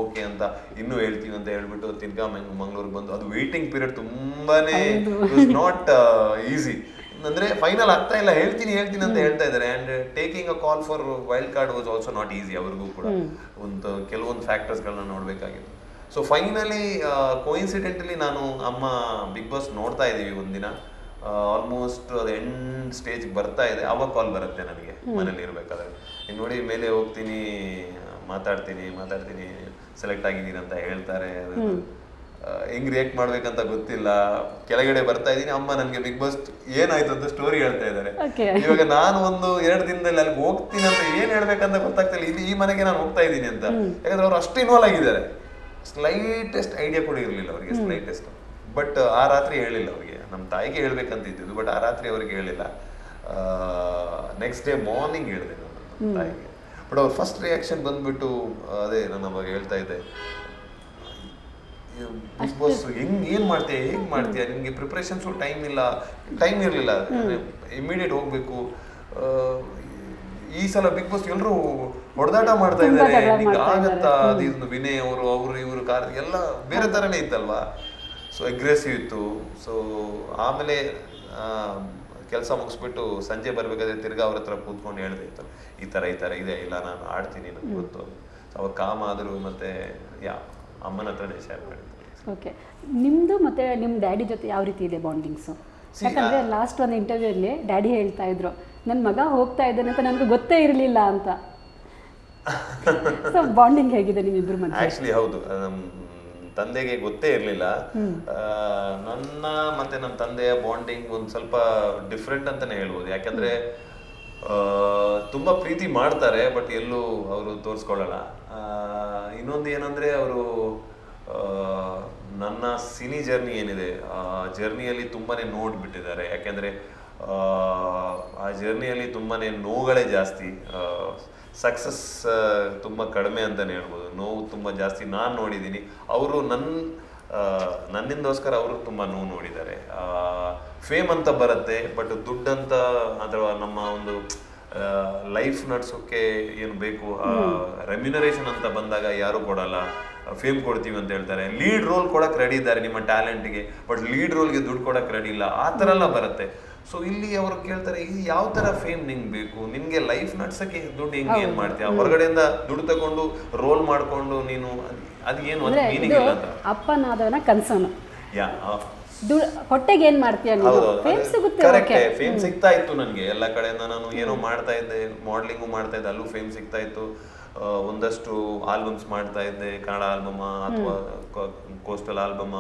ಓಕೆ ಅಂತ ಇನ್ನೂ ಹೇಳ್ತೀವಿ ಅಂತ ಹೇಳ್ಬಿಟ್ಟು ತಿರ್ಗಾ ಮಂಗಳೂರಿಗೆ ಬಂದು. ಅದು ವೇಟಿಂಗ್ ಪೀರಿಯಡ್ ತುಂಬಾನೇ ನಾಟ್ ಈಸಿ ಅಂದ್ರೆ ಫೈನಲ್ ಆಗ್ತಾ ಇಲ್ಲ. ಹೇಳ್ತೀನಿ ಹೇಳ್ತೀನಿ ಅಂತ ಹೇಳ್ತಾ ಇದ್ದಾರೆ. And taking a call for wild card was also not easy ಅವ್ರಿಗೂ ಕೂಡ. ಒಂದು ಕೆಲವೊಂದು ಫ್ಯಾಕ್ಟರ್ಸ್ಗಳನ್ನ ನೋಡ್ಬೇಕಾಗಿತ್ತು. ಸೊ ಫೈನಲಿ ಕೋಇನ್ಸಿಡೆಂಟಲಿ ನಾನು ಅಮ್ಮ ಬಿಗ್ ಬಾಸ್ ನೋಡ್ತಾ ಇದ್ದೀವಿ ಒಂದಿನ. ಆಲ್ಮೋಸ್ಟ್ ಅದು ಎಂಡ್ ಸ್ಟೇಜ್ ಬರ್ತಾ ಇದೆ. ಅವಾಗ ಕಾಲ್ ಬರುತ್ತೆ ನನಗೆ ಮನೇಲಿ ಇರ್ಬೇಕಾದ್ರೆ. ಇನ್ನು ನೋಡಿ ಮೇಲೆ ಹೋಗ್ತೀನಿ ಮಾತಾಡ್ತೀನಿ ಮಾತಾಡ್ತೀನಿ ಸೆಲೆಕ್ಟ್ ಆಗಿದ್ದೀನಿ ಅಂತ ಹೇಳ್ತಾರೆ. ಹೆಂಗ್ ರಿಯಾಕ್ಟ್ ಮಾಡ್ಬೇಕಂತ ಗೊತ್ತಿಲ್ಲ. ಕೆಳಗಡೆ ಬರ್ತಾ ಇದೀನಿ. ಅಮ್ಮ ನನಗೆ ಬಿಗ್ ಬಾಸ್ ಏನಾಯ್ತು ಅಂತ ಸ್ಟೋರಿ ಹೇಳ್ತಾ ಇದ್ದಾರೆ. ಇವಾಗ ನಾನು ಒಂದು ಎರಡು ದಿನದಲ್ಲಿ ಅಲ್ಲಿ ಹೋಗ್ತೀನಿ ಅಂತ ಏನ್ ಹೇಳ್ಬೇಕಂತ ಗೊತ್ತಾಗ್ತಿಲ್ಲ ಇಲ್ಲಿ. ಈ ಮನೆಗೆ ನಾನು ಹೋಗ್ತಾ ಇದ್ದೀನಿ ಅಂತ. ಯಾಕಂದ್ರೆ ಅವ್ರು ಅಷ್ಟು ಇನ್ವಾಲ್ವ್ ಆಗಿದ್ದಾರೆ. ಸ್ಲೈಟೆಸ್ಟ್ ಐಡಿಯಾ ಕೂಡ ಇರಲಿಲ್ಲ ಅವರಿಗೆ ಸ್ಲೈಟೆಸ್ಟ್ ಬಟ್ ಆ ರಾತ್ರಿ ಹೇಳಿಲ್ಲ ಅವರಿಗೆ. ನಮ್ಮ ತಾಯಿಗೆ ಹೇಳ್ಬೇಕಂತ ಇದ್ದಿದ್ದು ಬಟ್ ಆ ರಾತ್ರಿ ಅವರಿಗೆ ಹೇಳಿಲ್ಲ. ನೆಕ್ಸ್ಟ್ ಡೇ ಮಾರ್ನಿಂಗ್ ಹೇಳಿದೆ ನಾನು ನಮ್ಮ ತಾಯಿಗೆ. ಬಟ್ ಅವ್ರ ಫಸ್ಟ್ ರಿಯಾಕ್ಷನ್ ಬಂದ್ಬಿಟ್ಟು ಅದೇ ನಾನು ಅವಾಗ ಹೇಳ್ತಾ ಇದ್ದೆ ಬಿಗ್ ಬಾಸ್ ಹೆಂಗ್ ಏನ್ ಮಾಡ್ತೀಯ ಹೆಂಗ್ ಮಾಡ್ತೀಯ? ನಿಮ್ಗೆ ಪ್ರಿಪ್ರೇಷನ್ಸು ಟೈಮ್ ಇಲ್ಲ ಟೈಮ್ ಇರಲಿಲ್ಲ. ಇಮಿಡಿಯೇಟ್ ಹೋಗ್ಬೇಕು. ಈ ಸಲ ಬಿಗ್ ಬಾಸ್ ಎಲ್ಲರೂ ಹೊಡೆದಾಟ ಮಾಡ್ತಾ ಇದ್ದಾರೆ. ಆಗತ್ತಾ? ಅದು ವಿನಯ್ ಅವರು ಅವರು ಇವರು ಕಾರ್ ಎಲ್ಲ ಬೇರೆ ತರನೇ ಇತ್ತಲ್ವಾ? ಸೊ ಅಗ್ರೆಸಿವ್ ಇತ್ತು. ಸೊ ಆಮೇಲೆ ಕೆಲಸ ಮುಗಿಸ್ಬಿಟ್ಟು ಸಂಜೆ ಬರಬೇಕಾದ್ರೆ ತಿರ್ಗಾ ಅವ್ರ ಹತ್ರ ಕೂತ್ಕೊಂಡು ಹೇಳಿದೆ ಇತ್ತು ಈ ಥರ ಈ ಥರ ಇದೆ ಇಲ್ಲ ನಾನು ಆಡ್ತೀನಿ ನನಗೆ ಗೊತ್ತು ಸೊ ಅವಾಗ ಕಾಮ್ ಆದರೂ ಮತ್ತೆ ಯಾ ಅಮ್ಮನ ಹತ್ರನೇ ಶೇರ್ ಮಾಡಿದ್ರು ಓಕೆ. ನಿಮ್ಮದು ಮತ್ತು ನಿಮ್ಮ ಡ್ಯಾಡಿ ಜೊತೆ ಯಾವ ರೀತಿ ಇದೆ ಬಾಂಡಿಂಗ್ಸು ಯಾಕಂದ್ರೆ ಲಾಸ್ಟ್ ಒಂದು ಇಂಟರ್ವ್ಯೂಲ್ಲಿ ಡ್ಯಾಡಿ ಹೇಳ್ತಾ ಇದ್ರು ನನ್ನ ಮಗ ಹೋಗ್ತಾ ಇದ್ದಾನೆ ಅಂತ ನನಗೆ ಗೊತ್ತೇ ಇರಲಿಲ್ಲ ಅಂತ. ಸೊ ಬಾಂಡಿಂಗ್ ಹೇಗಿದೆ ನಿಮ್ಮಿಬ್ಬರು ಮಧ್ಯೆ? ಆಕ್ಚುಲಿ ಹೌದು. ತಂದೆಗೆ ಗೊತ್ತೇ ಇರಲಿಲ್ಲ. ನನ್ನ ಮತ್ತೆ ನಮ್ಮ ತಂದೆಯ ಬಾಂಡಿಂಗ್ ಒಂದು ಸ್ವಲ್ಪ ಡಿಫ್ರೆಂಟ್ ಅಂತಾನೆ ಹೇಳ್ಬೋದು. ಯಾಕಂದ್ರೆ ತುಂಬ ಪ್ರೀತಿ ಮಾಡ್ತಾರೆ ಬಟ್ ಎಲ್ಲೂ ಅವರು ತೋರಿಸ್ಕೊಳ್ಳಲ್ಲ. ಇನ್ನೊಂದು ಏನಂದ್ರೆ ಅವರು ನನ್ನ ಸಿನಿ ಜರ್ನಿ ಏನಿದೆ ಆ ಜರ್ನಿಯಲ್ಲಿ ತುಂಬಾನೇ ನೋಡ್ಬಿಟ್ಟಿದ್ದಾರೆ. ಯಾಕೆಂದ್ರೆ ಆ, ಜರ್ನಿಯಲ್ಲಿ ತುಂಬಾನೇ ನೋವುಗಳೇ ಜಾಸ್ತಿ. ಸಕ್ಸಸ್ ತುಂಬ ಕಡಿಮೆ ಅಂತಲೇ ಹೇಳ್ಬೋದು. ನೋವು ತುಂಬ ಜಾಸ್ತಿ ನಾನು ನೋಡಿದ್ದೀನಿ. ಅವರು ನನ್ನ ನನ್ನಿಂದೋಸ್ಕರ ಅವರು ತುಂಬ ನೋವು ನೋಡಿದ್ದಾರೆ. ಫೇಮ್ ಅಂತ ಬರುತ್ತೆ ಬಟ್ ದುಡ್ಡಂತ ಅಥವಾ ನಮ್ಮ ಒಂದು ಲೈಫ್ ನಡ್ಸೋಕ್ಕೆ ಏನು ಬೇಕು? ರೆಮ್ಯುನರೇಷನ್ ಅಂತ ಬಂದಾಗ ಯಾರು ಕೊಡಲ್ಲ. ಫೇಮ್ ಕೊಡ್ತೀವಿ ಅಂತ ಹೇಳ್ತಾರೆ. ಲೀಡ್ ರೋಲ್ ಕೊಡಕ್ಕೆ ರೆಡಿ ಇದ್ದಾರೆ ನಿಮ್ಮ ಟ್ಯಾಲೆಂಟ್ಗೆ ಬಟ್ ಲೀಡ್ ರೋಲ್ಗೆ ದುಡ್ಡು ಕೊಡಕ್ಕೆ ರೆಡಿ ಇಲ್ಲ. ಆ ಥರ ಎಲ್ಲ ಬರುತ್ತೆ. ಸೊ ಇಲ್ಲಿ ಅವರು ಕೇಳ್ತಾರೆ ಈ ಯಾವ ತರ ಫೇಮ್ ನಿಂಗೆ ಬೇಕು? ನಿನ್ಗೆ ಲೈಫ್ ನಡ್ಸಕ್ಕೆ ದುಡ್ಡು ಹಿಂಗೆ ಏನ್ ಮಾಡ್ತೀಯ? ಹೊರಗಡೆಯಿಂದ ದುಡ್ಡು ತಗೊಂಡು ರೋಲ್ ಮಾಡ್ಕೊಂಡು ನೀನು ಅದ್- ಅದ್ ಏನು ಅದು ಅಂದರೆ ಮೀನಿಂಗ್ ಇಲ್ಲ ಅಂತ? ಅಪ್ಪನಾದವನ ಕನ್ಸರ್ನ್ ಯಾ ಹೊಟ್ಟೆಗೆ ಏನ್ ಮಾಡ್ತೀಯ ಫೇಮ್ ಸಿಗುತ್ತೆ ಓಕೆ ಫೇಮ್ ಸಿಗ್ತಾ ಇತ್ತು ನನಗೆ. ಎಲ್ಲ ಕಡೆಯಿಂದ ನಾನು ಏನೋ ಮಾಡ್ತಾ ಇದ್ದೆ ಮಾಡ್ಲಿಂಗು ಮಾಡ್ತಾ ಇದ್ದೆ ಅಲ್ಲೂ ಫೇಮ್ ಸಿಗ್ತಾ ಇತ್ತು. ಒಂದಷ್ಟು ಆಲ್ಬಮ್ಸ್ ಮಾಡ್ತಾ ಇದ್ದೆ ಕನ್ನಡ ಆಲ್ಬಮ ಅಥವಾ ಕೋಸ್ಟಲ್ ಆಲ್ಬಮ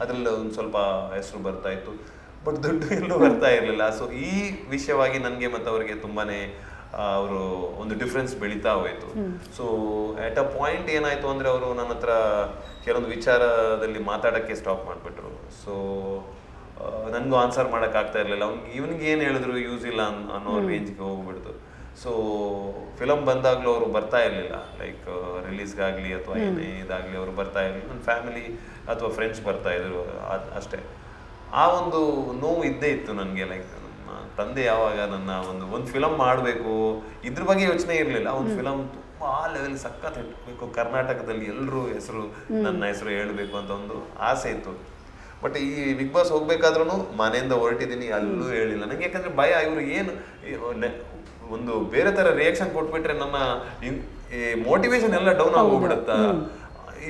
ಅದ್ರಲ್ಲಿ ಒಂದು ಸ್ವಲ್ಪ ಹೆಸರು ಬರ್ತಾ ಇತ್ತು. ಬಟ್ ದುಡ್ಡು ಎಲ್ಲೂ ಬರ್ತಾ ಇರಲಿಲ್ಲ. ಸೊ ಈ ವಿಷಯವಾಗಿ ನನಗೆ ಮತ್ತು ಅವರಿಗೆ ತುಂಬಾನೇ ಅವರು ಒಂದು ಡಿಫ್ರೆನ್ಸ್ ಬೆಳೀತಾ ಹೋಯಿತು. ಸೊ ಅಟ್ ಅ ಪಾಯಿಂಟ್ ಏನಾಯ್ತು ಅಂದ್ರೆ ಅವರು ನನ್ನ ಹತ್ರ ಕೆಲವೊಂದು ವಿಚಾರದಲ್ಲಿ ಮಾತಾಡೋಕ್ಕೆ ಸ್ಟಾಪ್ ಮಾಡಿಬಿಟ್ರು. ಸೊ ನನಗೂ ಆನ್ಸರ್ ಮಾಡೋಕ್ಕಾಗ್ತಾ ಆಗ್ತಾ ಇರಲಿಲ್ಲ. ಅವ್ನಿಗೆ ಇವನಿಗೆ ಏನು ಹೇಳಿದ್ರು ಯೂಸ್ ಇಲ್ಲ ಅನ್- ಅನ್ನೋ ರೇಂಜ್ಗೆ ಹೋಗ್ಬಿಡ್ತು. ಸೊ ಫಿಲಮ್ ಬಂದಾಗಲೂ ಅವರು ಬರ್ತಾ ಇರಲಿಲ್ಲ. ಲೈಕ್ ರಿಲೀಸ್ಗಾಗಲಿ ಅಥವಾ ಏನೇ ಇದಾಗಲಿ ಅವರು ಬರ್ತಾ ಇರಲಿಲ್ಲ. ನನ್ನ ಫ್ಯಾಮಿಲಿ ಅಥವಾ ಫ್ರೆಂಡ್ಸ್ ಬರ್ತಾ ಇದ್ರು ಅದ್- ಅಷ್ಟೇ. ಆ ಒಂದು ನೋವು ಇದ್ದೇ ಇತ್ತು ನನಗೆ ಲೈಕ್ ನನ್ನ ತಂದೆ ಯಾವಾಗ ನನ್ನ ಒಂದು ಒಂದು ಫಿಲಮ್ ಮಾಡಬೇಕು ಇದ್ರ ಬಗ್ಗೆ ಯೋಚನೆ ಇರಲಿಲ್ಲ. ಒಂದು ಫಿಲಮ್ ತುಂಬಾ ಲೆವೆಲ್ ಸಖತ್ ಇಟ್ಬೇಕು ಕರ್ನಾಟಕದಲ್ಲಿ ಎಲ್ಲರೂ ಹೆಸರು ನನ್ನ ಹೆಸರು ಹೇಳಬೇಕು ಅಂತ ಒಂದು ಆಸೆ ಇತ್ತು. ಬಟ್ ಈ ಬಿಗ್ ಬಾಸ್ ಹೋಗ್ಬೇಕಾದ್ರೂ ಮನೆಯಿಂದ ಹೊರಟಿದ್ದೀನಿ ಅಲ್ಲೂ ಹೇಳಿಲ್ಲ. ನಂಗೆ ಯಾಕಂದ್ರೆ ಭಯ ಇವರು ಏನು ಒಂದು ಬೇರೆ ತರ ರಿಯಾಕ್ಷನ್ ಕೊಟ್ಬಿಟ್ರೆ ನನ್ನ ಮೋಟಿವೇಶನ್ ಎಲ್ಲ ಡೌನ್ ಆಗೋಗ್ಬಿಡುತ್ತಾ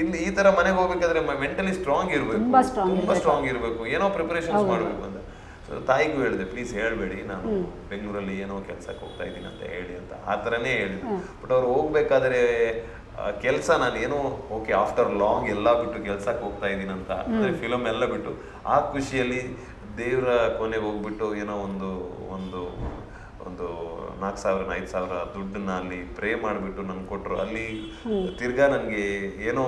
ಇಲ್ಲಿ ಈ ತರ ಮನೆಗೆ ಹೋಗ್ಬೇಕಾದ್ರೆ ಮೆಂಟಲಿ ಸ್ಟ್ರಾಂಗ್ ಇರಬೇಕು. ತುಂಬಾ ಸ್ಟ್ರಾಂಗ್ ಇರಬೇಕು. ಏನೋ ಪ್ರಿಪರೇಷನ್ಸ್ ಮಾಡಬೇಕು ಅಂತ. ಸೊ ತಾಯಿಗೂ ಹೇಳಿದೆ ಪ್ಲೀಸ್ ಹೇಳ್ಬೇಡಿ ನಾನು ಬೆಂಗಳೂರಲ್ಲಿ ಏನೋ ಕೆಲ್ಸಕ್ಕೆ ಹೋಗ್ತಾ ಇದ್ದೀನಿ ಅಂತ ಹೇಳಿ ಅಂತ. ಆ ಥರನೇ ಹೇಳಿದ್ರು. ಬಟ್ ಅವ್ರು ಹೋಗ್ಬೇಕಾದ್ರೆ ಕೆಲಸ ನಾನು ಏನೋ ಓಕೆ ಆಫ್ಟರ್ ಲಾಂಗ್ ಎಲ್ಲ ಬಿಟ್ಟು ಕೆಲ್ಸಕ್ಕೆ ಹೋಗ್ತಾ ಇದ್ದೀನಿ ಅಂತ. ಅಂದ್ರೆ ಫಿಲಮ್ ಎಲ್ಲ ಬಿಟ್ಟು. ಆ ಖುಷಿಯಲ್ಲಿ ದೇವರ ಕೊನೆಗೆ ಹೋಗ್ಬಿಟ್ಟು ಏನೋ ಒಂದು ಒಂದು ಒಂದು ನಾಲ್ಕು ಸಾವಿರ ಐದು ಸಾವಿರ ದುಡ್ಡನ್ನ ಅಲ್ಲಿ ಪ್ರೇ ಮಾಡಿಬಿಟ್ಟು ನನ್ಗೆ ಕೊಟ್ಟರು ಅಲ್ಲಿ ತಿರ್ಗಾ ನನಗೆ ಏನೋ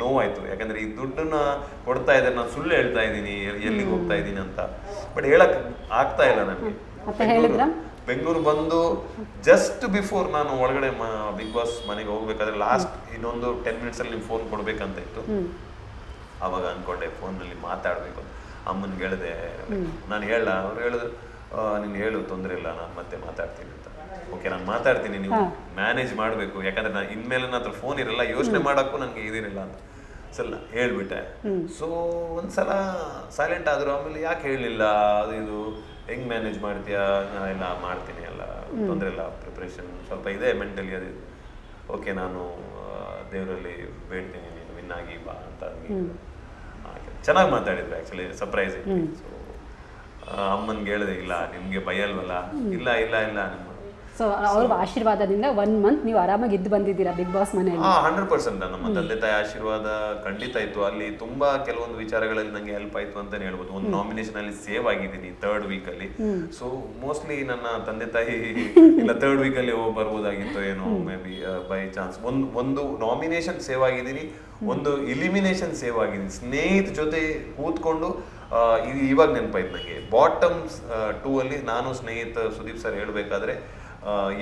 ನೋವಾಯಿತು. ಯಾಕಂದ್ರೆ ಈ ದುಡ್ಡನ್ನ ಕೊಡ್ತಾ ಇದ್ದಾರೆ ನಾನು ಸುಳ್ಳು ಹೇಳ್ತಾ ಇದ್ದೀನಿ ಎಲ್ಲಿಗೆ ಹೋಗ್ತಾ ಇದ್ದೀನಿ ಅಂತ. ಬಟ್ ಹೇಳಕ್ ಆಗ್ತಾ ಇಲ್ಲ ನನಗೆ? ಬೆಂಗಳೂರು ಬಂದು ಜಸ್ಟ್ ಬಿಫೋರ್ ನಾನು ಒಳಗಡೆ ಬಿಗ್ ಬಾಸ್ ಮನೆಗೆ ಹೋಗ್ಬೇಕಾದ್ರೆ ಲಾಸ್ಟ್ ಇನ್ನೊಂದು ಟೆನ್ ಮಿನಿಟ್ಸ್ ಅಲ್ಲಿ ನೀವು ಫೋನ್ ಕೊಡ್ಬೇಕಂತ ಇತ್ತು ಅವಾಗ ಅನ್ಕೊಂಡೆ ಫೋನಲ್ಲಿ ಮಾತಾಡ್ಬೇಕು ಅಮ್ಮನಿಗೆ ಹೇಳಿದೆ ನಾನು ಹೇಳ ಅವ್ರು ಹೇಳಿದ್ರು "ಆ, ನೀನು ಹೇಳು ತೊಂದರೆ ಇಲ್ಲ ನಾನು ಮತ್ತೆ ಮಾತಾಡ್ತೀನಿ ಅಂತ. ಓಕೆ ನಾನು ಮಾತಾಡ್ತೀನಿ ನೀವು ಮ್ಯಾನೇಜ್ ಮಾಡಬೇಕು. ಯಾಕಂದ್ರೆ ನಾನು ಇನ್ಮೇಲೆ ನನ್ನ ಹತ್ರ ಫೋನ್ ಇರಲ್ಲ ಯೋಚನೆ ಮಾಡೋಕ್ಕೂ ನನಗೆ ಇದಿರಲ್ಲ ಅಂತ. ಸಲ ಹೇಳ್ಬಿಟ್ಟೆ. ಸೊ ಒಂದ್ಸಲ ಸೈಲೆಂಟ್ ಆದ್ರು ಆಮೇಲೆ ಯಾಕೆ ಹೇಳಲಿಲ್ಲ? ಅದು ಇದು ಹೆಂಗ್ ಮ್ಯಾನೇಜ್ ಮಾಡ್ತೀಯಾ? ನಾ ಇಲ್ಲ ಮಾಡ್ತೀನಿ ಎಲ್ಲ ತೊಂದರೆ ಇಲ್ಲ ಪ್ರಿಪ್ರೇಷನ್ ಸ್ವಲ್ಪ ಇದೆ ಮೆಂಟಲಿ ಅದು. ಓಕೆ ನಾನು ದೇವರಲ್ಲಿ ಬೇಡ್ತೀನಿ ನೀನು ವಿನ್ ಆಗಿ ಬಾ ಅಂತ ಚೆನ್ನಾಗಿ ಮಾತಾಡಿದ್ರು ಆ್ಯಕ್ಚುಲಿ ಸರ್ಪ್ರೈಸಿಂಗ್ ಸೊ ಅಮ್ಮನ್ಗೆ ಹೇಳಿದೆ ಇಲ್ಲ ನಿಮ್ಗೆ ಭಯ ಅಲ್ವಲ್ಲ? ಇಲ್ಲ ಇಲ್ಲ ಇಲ್ಲ ನಿಮ್ಮ ಸೊ ಅವ್ರ ಆಶೀರ್ವಾದದಿಂದ ಒನ್ ಮಂತ್ ನೀವು ಆರಾಮಾಗಿ ಇದ್ದು ಬಂದಿದ್ದೀರಾ ಬಿಗ್ ಬಾಸ್ ಮನೆಯಲ್ಲಿ? ಹಾ ಹಂಡ್ರೆಡ್ ಪರ್ಸೆಂಟ್ ನಮ್ಮ ತಂದೆ ತಾಯಿ ಆಶೀರ್ವಾದ ಖಂಡಿತ ಇತ್ತು. ಅಲ್ಲಿ ತುಂಬಾ ಕೆಲವೊಂದು ವಿಚಾರಗಳಲ್ಲಿ ನಂಗೆ ಹೆಲ್ಪ್ ಆಯ್ತು ಅಂತಾನೆ ಹೇಳ್ಬೋದು. ಒಂದು ನಾಮಿನೇಷನ್ ಅಲ್ಲಿ ಸೇವ್ ಆಗಿದ್ದೀನಿ ಥರ್ಡ್ ವೀಕ್ ಅಲ್ಲಿ. ಸೊ ಮೋಸ್ಟ್ಲಿ ನನ್ನ ತಂದೆ ತಾಯಿ ಇಲ್ಲ ಥರ್ಡ್ ವೀಕ್ ಅಲ್ಲಿ ಹೋಗಿ ಬರ್ಬೋದಾಗಿತ್ತು ಏನೋ ಮೇ ಬಿ ಬೈ ಚಾನ್ಸ್ ಒಂದು ಒಂದು ನಾಮಿನೇಷನ್ ಸೇವ್ ಆಗಿದ್ದೀನಿ ಒಂದು ಇಲಿಮಿನೇಷನ್ ಸೇವ್ ಆಗಿದ್ದೀನಿ. ಸ್ನೇಹಿತ ಜೊತೆ ಕೂತ್ಕೊಂಡು ಇದು ಇವಾಗ ನೆನಪಾಯ್ತು ನನಗೆ ಬಾಟಮ್ ಟೂ ಅಲ್ಲಿ ನಾನು ಸ್ನೇಹಿತ ಸುದೀಪ್ ಸರ್ ಹೇಳಬೇಕಾದ್ರೆ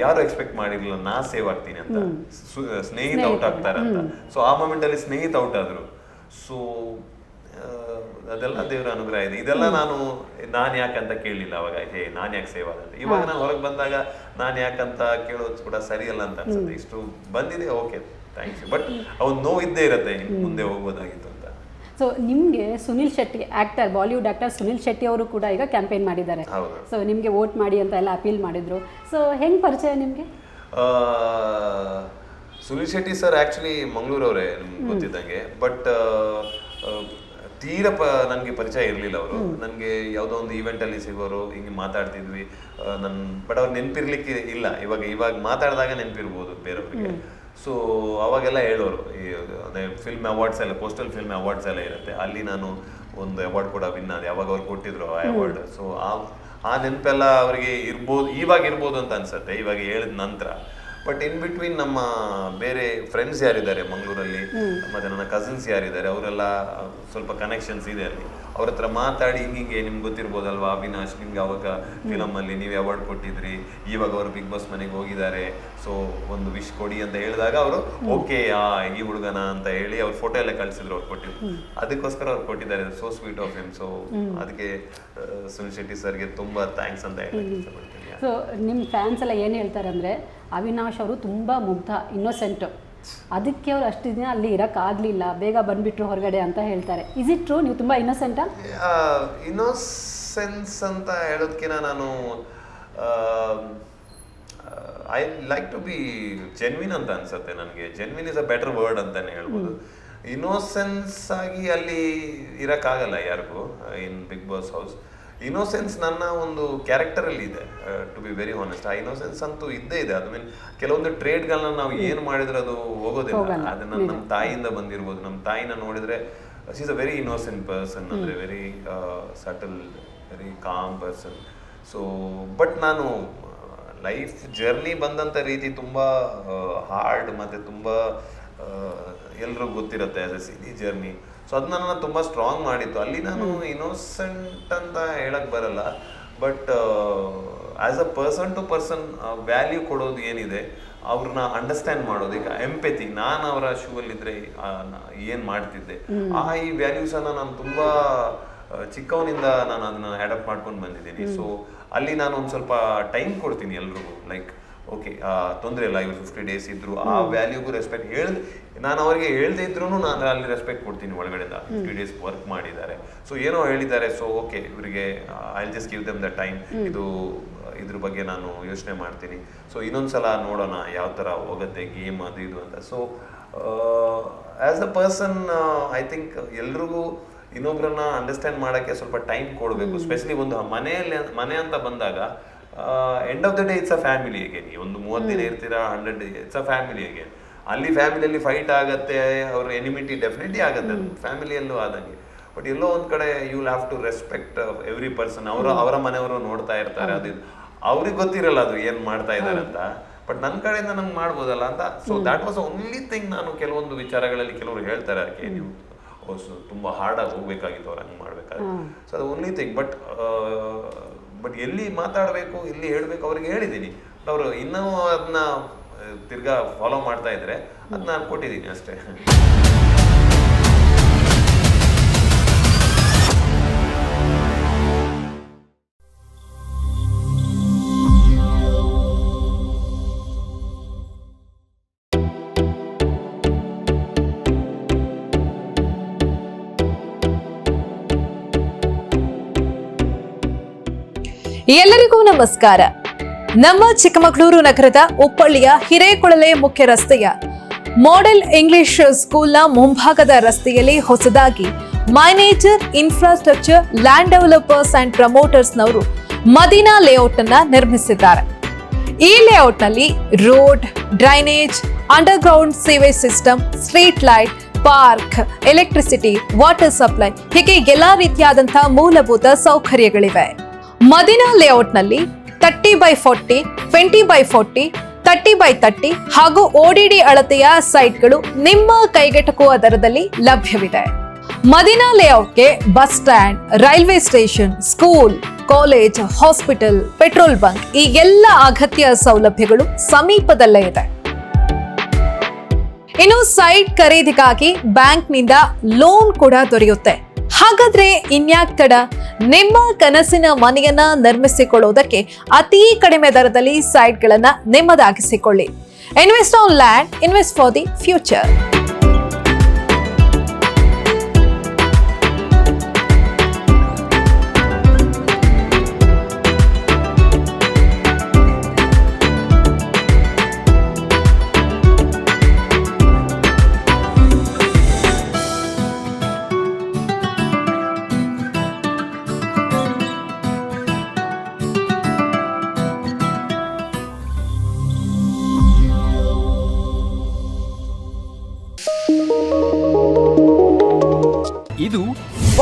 ಯಾರು ಎಕ್ಸ್ಪೆಕ್ಟ್ ಮಾಡಿರಲಿಲ್ಲ ನಾ ಸೇವ್ ಆಗ್ತೀನಿ ಅಂತ. ಸ್ನೇಹಿತ ಔಟ್ ಆಗ್ತಾರೆ ಅಂತ ಸೊ ಆ ಮೂಮೆಂಟ್ ಅಲ್ಲಿ ಸ್ನೇಹಿತ ಔಟ್ ಆದ್ರು. ಸೊ ಅದೆಲ್ಲ ದೇವರ ಅನುಗ್ರಹ ಇದೆ. ಇದೆಲ್ಲ ನಾನು ನಾನ್ ಯಾಕಂತ ಕೇಳಲಿಲ್ಲ ಅವಾಗ. ಹೇ ನಾನು ಯಾಕೆ ಸೇವ್ ಆಗುತ್ತೆ ಇವಾಗ ನಾನು ಹೊರಗೆ ಬಂದಾಗ ನಾನು ಯಾಕಂತ ಕೇಳೋದು ಕೂಡ ಸರಿಯಲ್ಲ ಅಂತ ಅನ್ಸುತ್ತೆ. ಇಷ್ಟು ಬಂದಿದೆ ಓಕೆ ಥ್ಯಾಂಕ್ಸ್ ಬಟ್ ಅವ್ನು ನೋವು ಇದ್ದೇ ಇರುತ್ತೆ ಮುಂದೆ ಹೋಗ್ಬೋದಾಗಿತ್ತು. ಸೊ ನಿಮಗೆ ಸುನಿಲ್ ಶೆಟ್ಟಿ ಆ್ಯಕ್ಟರ್ ಬಾಲಿವುಡ್ ಆಕ್ಟರ್ ಸುನಿಲ್ ಶೆಟ್ಟಿ ಅವರು ಕೂಡ ಈಗ ಕ್ಯಾಂಪೇನ್ ಮಾಡಿದ್ದಾರೆ. ಸೊ ನಿಮಗೆ ವೋಟ್ ಮಾಡಿ ಅಂತ ಎಲ್ಲ ಅಪೀಲ್ ಮಾಡಿದ್ರು. ಸೊ ಹೆಂಗೆ ಪರಿಚಯ ನಿಮಗೆ? ಸುನಿಲ್ ಶೆಟ್ಟಿ ಸರ್ ಆ್ಯಕ್ಚುಲಿ ಮಂಗಳೂರವರೇ ನಿಮ್ಗೆ ಗೊತ್ತಿದ್ದಂಗೆ. ಬಟ್ ತೀರ ಪ ನನಗೆ ಪರಿಚಯ ಇರಲಿಲ್ಲ ಅವರು. ನನಗೆ ಯಾವುದೋ ಒಂದು event-ಅಲ್ಲಿ ಸಿಗೋರು ಹಿಂಗೆ ಮಾತಾಡ್ತಿದ್ವಿ. ನನ್ನ ಬಟ್ ಅವ್ರು ನೆನಪಿರ್ಲಿಕ್ಕೆ ಇಲ್ಲ. ಇವಾಗ ಇವಾಗ ಮಾತಾಡಿದಾಗ ನೆನಪಿರ್ಬೋದು ಬೇರೆಯವ್ರಿಗೆ. ಸೊ ಅವಾಗೆಲ್ಲ ಹೇಳೋರು ಈ ಅದೇ ಫಿಲ್ಮ್ ಅವಾರ್ಡ್ಸ್ ಎಲ್ಲ ಪೋಸ್ಟಲ್ ಫಿಲ್ಮ್ ಅವಾರ್ಡ್ಸ್ ಎಲ್ಲ ಇರುತ್ತೆ. ಅಲ್ಲಿ ನಾನು ಒಂದು ಅವಾರ್ಡ್ ಕೂಡ ವಿನ್ ಆದೆ. ಯಾವಾಗ ಅವ್ರು ಕೊಟ್ಟಿದ್ರು ಆ ಅವಾರ್ಡ್ ಸೊ ಆ ಆ ನೆನಪೆಲ್ಲ ಅವರಿಗೆ ಇರ್ಬೋದು ಇವಾಗ ಇರ್ಬೋದು ಅಂತ ಅನ್ಸುತ್ತೆ. ಇವಾಗ ಹೇಳಿದ ನಂತರ. ಬಟ್ ಇನ್ ಬಿಟ್ವೀನ್ ನಮ್ಮ ಬೇರೆ ಫ್ರೆಂಡ್ಸ್ ಯಾರಿದ್ದಾರೆ ಮಂಗಳೂರಲ್ಲಿ ಮತ್ತೆ ನನ್ನ ಕಸಿನ್ಸ್ ಯಾರಿದ್ದಾರೆ ಅವರೆಲ್ಲ ಸ್ವಲ್ಪ ಕನೆಕ್ಷನ್ಸ್ ಇದೆ ಅಲ್ಲಿ. ಅವ್ರ ಹತ್ರ ಮಾತಾಡಿ ಹಿಂಗಿಂಗೆ ನಿಮ್ಗೆ ಗೊತ್ತಿರ್ಬೋದಲ್ವಾ? ಅವಿನಾಶ್ ನಿಮ್ಗೆ ಅವಾಗ ಫಿಲಮ್ ಅಲ್ಲಿ ನೀವು ಅವಾರ್ಡ್ ಕೊಟ್ಟಿದ್ರಿ. ಇವಾಗ ಅವರು ಬಿಗ್ ಬಾಸ್ ಮನೆಗೆ ಹೋಗಿದ್ದಾರೆ. ಸೊ ಒಂದು ವಿಶ್ ಕೊಡಿ ಅಂತ ಹೇಳಿದಾಗ ಅವರು ಓಕೆ ಆ ಈ ಹುಡುಗನ ಅಂತ ಹೇಳಿ ಅವ್ರ ಫೋಟೋ ಎಲ್ಲ ಕಳಿಸಿದ್ರು ಅವ್ರು ಕೊಟ್ಟಿದ್ರು ಅದಕ್ಕೋಸ್ಕರ ಅವ್ರು ಕೊಟ್ಟಿದ್ದಾರೆ. So sweet of him. So ಅದಕ್ಕೆ ಸುನಿಲ್ ಶೆಟ್ಟಿ ಸರ್ಗೆ ತುಂಬಾ ಥ್ಯಾಂಕ್ಸ್ ಅಂತ ಹೇಳಿ ಇಷ್ಟಪಡ್ತೀನಿ. ಸೊ ನಿಮ್ಮ ಫ್ಯಾನ್ಸ್ ಎಲ್ಲ ಏನು ಹೇಳ್ತಾರೆ ಅಂದರೆ ಅವಿನಾಶ್ ಅವರು ತುಂಬ ಮುಗ್ಧ ಇನ್ನೋಸೆಂಟು ಅದಕ್ಕೆ ಅವ್ರು ಅಷ್ಟು ದಿನ ಅಲ್ಲಿ ಇರೋಕ್ಕಾಗಲಿಲ್ಲ ಬೇಗ ಬಂದುಬಿಟ್ರು ಹೊರಗಡೆ ಅಂತ ಹೇಳ್ತಾರೆ. ಇಸ್ ಇಟ್ ಟ್ರೂ ನೀವು ತುಂಬ ಇನ್ನೋಸೆಂಟಾ ಇನ್ನೋಸೆನ್ಸ್ ಅಂತ ಹೇಳೋದಕ್ಕಿಂತ ನಾನು I like to be genuine ಅಂತ ಅನ್ಸುತ್ತೆ ನನಗೆ. Genuine is a better word ಅಂತಾನೆ ಹೇಳ್ಬೋದು. ಇನ್ನೋಸೆನ್ಸ್ ಆಗಿ ಅಲ್ಲಿ ಇರೋಕ್ಕಾಗಲ್ಲ ಯಾರಿಗೂ in big boss house innocence ನನ್ನ ಒಂದು ಕ್ಯಾರೆಕ್ಟರಲ್ಲಿ ಇದೆ ಟು ಬಿ ವೆರಿ ಹಾನೆಸ್ಟ್ ಆ ಇನೋಸೆನ್ಸ್ ಅಂತೂ ಇದ್ದೇ ಇದೆ. ಅದು ಮೀನ್ ಕೆಲವೊಂದು ಟ್ರೇಡ್ಗಳನ್ನ ನಾವು ಏನು ಮಾಡಿದ್ರೆ ಅದು ಹೋಗೋದಿಲ್ಲ. ಅದನ್ನ ನಮ್ಮ ತಾಯಿಯಿಂದ ಬಂದಿರ್ಬೋದು. ನಮ್ಮ ತಾಯಿನ ನೋಡಿದ್ರೆ is a very innocent person ಅಂದ್ರೆ very subtle very calm person so but ನಾನು ಲೈಫ್ ಜರ್ನಿ ಬಂದಂಥ ರೀತಿ ತುಂಬಾ ಹಾರ್ಡ್ ಮತ್ತೆ ತುಂಬಾ ಎಲ್ರಿಗೂ ಗೊತ್ತಿರುತ್ತೆ as a cine journey so ಅದು ನನ್ನ ತುಂಬಾ ಸ್ಟ್ರಾಂಗ್ ಮಾಡಿತ್ತು. ಅಲ್ಲಿ ನಾನು ಇನ್ನೋಸೆಂಟ್ ಅಂತ ಹೇಳಕ್ ಬರಲ್ಲ. But as a person to person value ಕೊಡೋದು ಏನಿದೆ ಅವ್ರನ್ನ ಅಂಡರ್ಸ್ಟ್ಯಾಂಡ್ ಮಾಡೋದು. ಈಗ ಎಂಪೆತಿ ನಾನು ಅವರ ಶೂ ಅಲ್ಲಿದ್ರೆ ಏನು ಮಾಡ್ತಿದ್ದೆ? ಆ ಈ ವ್ಯಾಲ್ಯೂಸ್ ಅನ್ನ ನಾನು ತುಂಬಾ ಚಿಕ್ಕವನಿಂದ ನಾನು ಅದನ್ನ ಅಡಾಪ್ಟ್ ಮಾಡ್ಕೊಂಡು ಬಂದಿದ್ದೀನಿ. ಸೊ ಅಲ್ಲಿ ನಾನು ಒಂದು ಸ್ವಲ್ಪ ಟೈಮ್ ಕೊಡ್ತೀನಿ ಎಲ್ರಿಗೂ. ಲೈಕ್ ಓಕೆ ತೊಂದರೆ ಇಲ್ಲ ಇವ್ರು ಫಿಫ್ಟಿ ಡೇಸ್ ಇದ್ರು ಆ ವ್ಯಾಲ್ಯೂಗೂ ರೆಸ್ಪೆಕ್ಟ್ ಹೇಳ್ದ ನಾನು ಅವರಿಗೆ ಹೇಳ್ದೇ ಇದ್ರು ನಾನು ಅಲ್ಲಿ ರೆಸ್ಪೆಕ್ಟ್ ಕೊಡ್ತೀನಿ ಒಳಗಡೆಯಿಂದ. ಫಿಫ್ಟಿ ಡೇಸ್ ವರ್ಕ್ ಮಾಡಿದ್ದಾರೆ. ಸೊ ಏನೋ ಹೇಳಿದ್ದಾರೆ ಸೊ ಓಕೆ ಇವರಿಗೆ I just give them the time ಇದು ಇದ್ರ ಬಗ್ಗೆ ನಾನು ಯೋಚನೆ ಮಾಡ್ತೀನಿ. ಸೊ ಇನ್ನೊಂದ್ಸಲ ನೋಡೋಣ ಯಾವ ಥರ ಹೋಗುತ್ತೆ ಗೇಮ್ ಅದು ಇದು ಅಂತ. So as a person I think ಎಲ್ರಿಗೂ ಇನ್ನೊಬ್ರನ್ನ ಅಂಡರ್ಸ್ಟ್ಯಾಂಡ್ ಮಾಡೋಕ್ಕೆ ಸ್ವಲ್ಪ ಟೈಮ್ ಕೊಡಬೇಕು. ಸ್ಪೆಷಲಿ ಒಂದು ಮನೆಯಲ್ಲಿ ಮನೆ ಅಂತ ಬಂದಾಗ end of the day it's a family again ಒಂದು ಮೂವತ್ತು ದಿನ ಇರ್ತೀರಾ hundred day it's a family again ಅಲ್ಲಿ ಫ್ಯಾಮಿಲಿಯಲ್ಲಿ ಫೈಟ್ ಆಗತ್ತೆ ಅವ್ರ ಎನಿಮಿಟಿ ಡೆಫಿನೆಟ್ಲಿ ಆಗತ್ತೆ. ಫ್ಯಾಮಿಲಿಯಲ್ಲೂ ಆದಂಗೆ. ಬಟ್ ಎಲ್ಲೋ ಒಂದು ಕಡೆ you have to respect every person ಅವರ ಅವರ ಮನೆಯವರು ನೋಡ್ತಾ ಇರ್ತಾರೆ. ಅದು ಅವ್ರಿಗೆ ಗೊತ್ತಿರಲ್ಲ ಅದು ಏನು ಮಾಡ್ತಾ ಇದ್ದಾರೆ ಅಂತ. ಬಟ್ ನನ್ನ ಕಡೆಯಿಂದ ನಂಗೆ ಮಾಡ್ಬೋದಲ್ಲ ಅಂತ. So that was only thing ನಾನು ಕೆಲವೊಂದು ವಿಚಾರಗಳಲ್ಲಿ ಕೆಲವರು ಹೇಳ್ತಾರೆ ಅದಕ್ಕೆ ನೀವು ತುಂಬ ಹಾರ್ಡಾಗಿ ತುಂಬಾ ಹಾರ್ಡ್ ಆಗಿ ಹೋಗ್ಬೇಕಾಗಿತ್ತು ಅವ್ರು ಹಂಗೆ ಮಾಡ್ಬೇಕಾದ್ರೆ. ಸೊ ಅದು ಓನ್ಲಿ ಥಿಂಗ್ ಬಟ್ ಬಟ್ ಎಲ್ಲಿ ಮಾತಾಡಬೇಕು ಎಲ್ಲಿ ಹೇಳಬೇಕು ಅವ್ರಿಗೆ ಹೇಳಿದ್ದೀನಿ. ಅವರು ಇನ್ನೂ ಅದನ್ನ ತಿರ್ಗಾ ಫಾಲೋ ಮಾಡ್ತಾ ಇದ್ರೆ ಅದನ್ನ ನಾನು ಕೊಟ್ಟಿದ್ದೀನಿ ಅಷ್ಟೇ. ಎಲ್ಲರಿಗೂ ನಮಸ್ಕಾರ. ನಮ್ಮ ಚಿಕ್ಕಮಗಳೂರು ನಗರದ ಉಪ್ಪಳ್ಳಿಯ ಹಿರೇಕೊಳಲೆ ಮುಖ್ಯ ರಸ್ತೆಯ ಮಾಡೆಲ್ ಇಂಗ್ಲಿಷ್ ಸ್ಕೂಲ್ನ ಮುಂಭಾಗದ ರಸ್ತೆಯಲ್ಲಿ ಹೊಸದಾಗಿ ಮೈನೇಜರ್ ಇನ್ಫ್ರಾಸ್ಟ್ರಕ್ಚರ್ ಲ್ಯಾಂಡ್ ಡೆವಲಪರ್ಸ್ ಅಂಡ್ ಪ್ರಮೋಟರ್ಸ್ನವರು ಮದೀನಾ ಲೇಔಟ್ ಅನ್ನ ನಿರ್ಮಿಸಿದ್ದಾರೆ. ಈ ಲೇಔಟ್ನಲ್ಲಿ road drainage underground sewage system street light park electricity water supply ಹೀಗೆ ಎಲ್ಲಾ ರೀತಿಯಾದಂತಹ ಮೂಲಭೂತ ಸೌಕರ್ಯಗಳಿವೆ. Madina ಲೇಔಟ್ನಲ್ಲಿ thirty by forty, twenty by forty, thirty by thirty ಹಾಗೂ ಓಡಿಡಿ ಅಳತೆಯ ಸೈಟ್ಗಳು ನಿಮ್ಮ ಕೈಗೆಟಕುವ ದರದಲ್ಲಿ ಲಭ್ಯವಿದೆ. Madina ಲೇಔಟ್ಗೆ bus stand, railway station, school, college, hospital, petrol bunk ಈ ಎಲ್ಲ ಅಗತ್ಯ ಸೌಲಭ್ಯಗಳು ಸಮೀಪದಲ್ಲೇ ಇದೆ. ಇನ್ನು ಸೈಟ್ ಖರೀದಿಗಾಗಿ ಬ್ಯಾಂಕ್ನಿಂದ ಲೋನ್ ಕೂಡ ದೊರೆಯುತ್ತೆ. ಹಾಗಾದ್ರೆ ಇನ್ಯಾಕ್ ತಡ? ನಿಮ್ಮ ಕನಸಿನ ಮನೆಯನ್ನ ನಿರ್ಮಿಸಿಕೊಳ್ಳುವುದಕ್ಕೆ ಅತಿ ಕಡಿಮೆ ದರದಲ್ಲಿ ಸೈಟ್ಗಳನ್ನ ನಿಮ್ಮದಾಗಿಸಿಕೊಳ್ಳಿ. Invest on land invest for the future.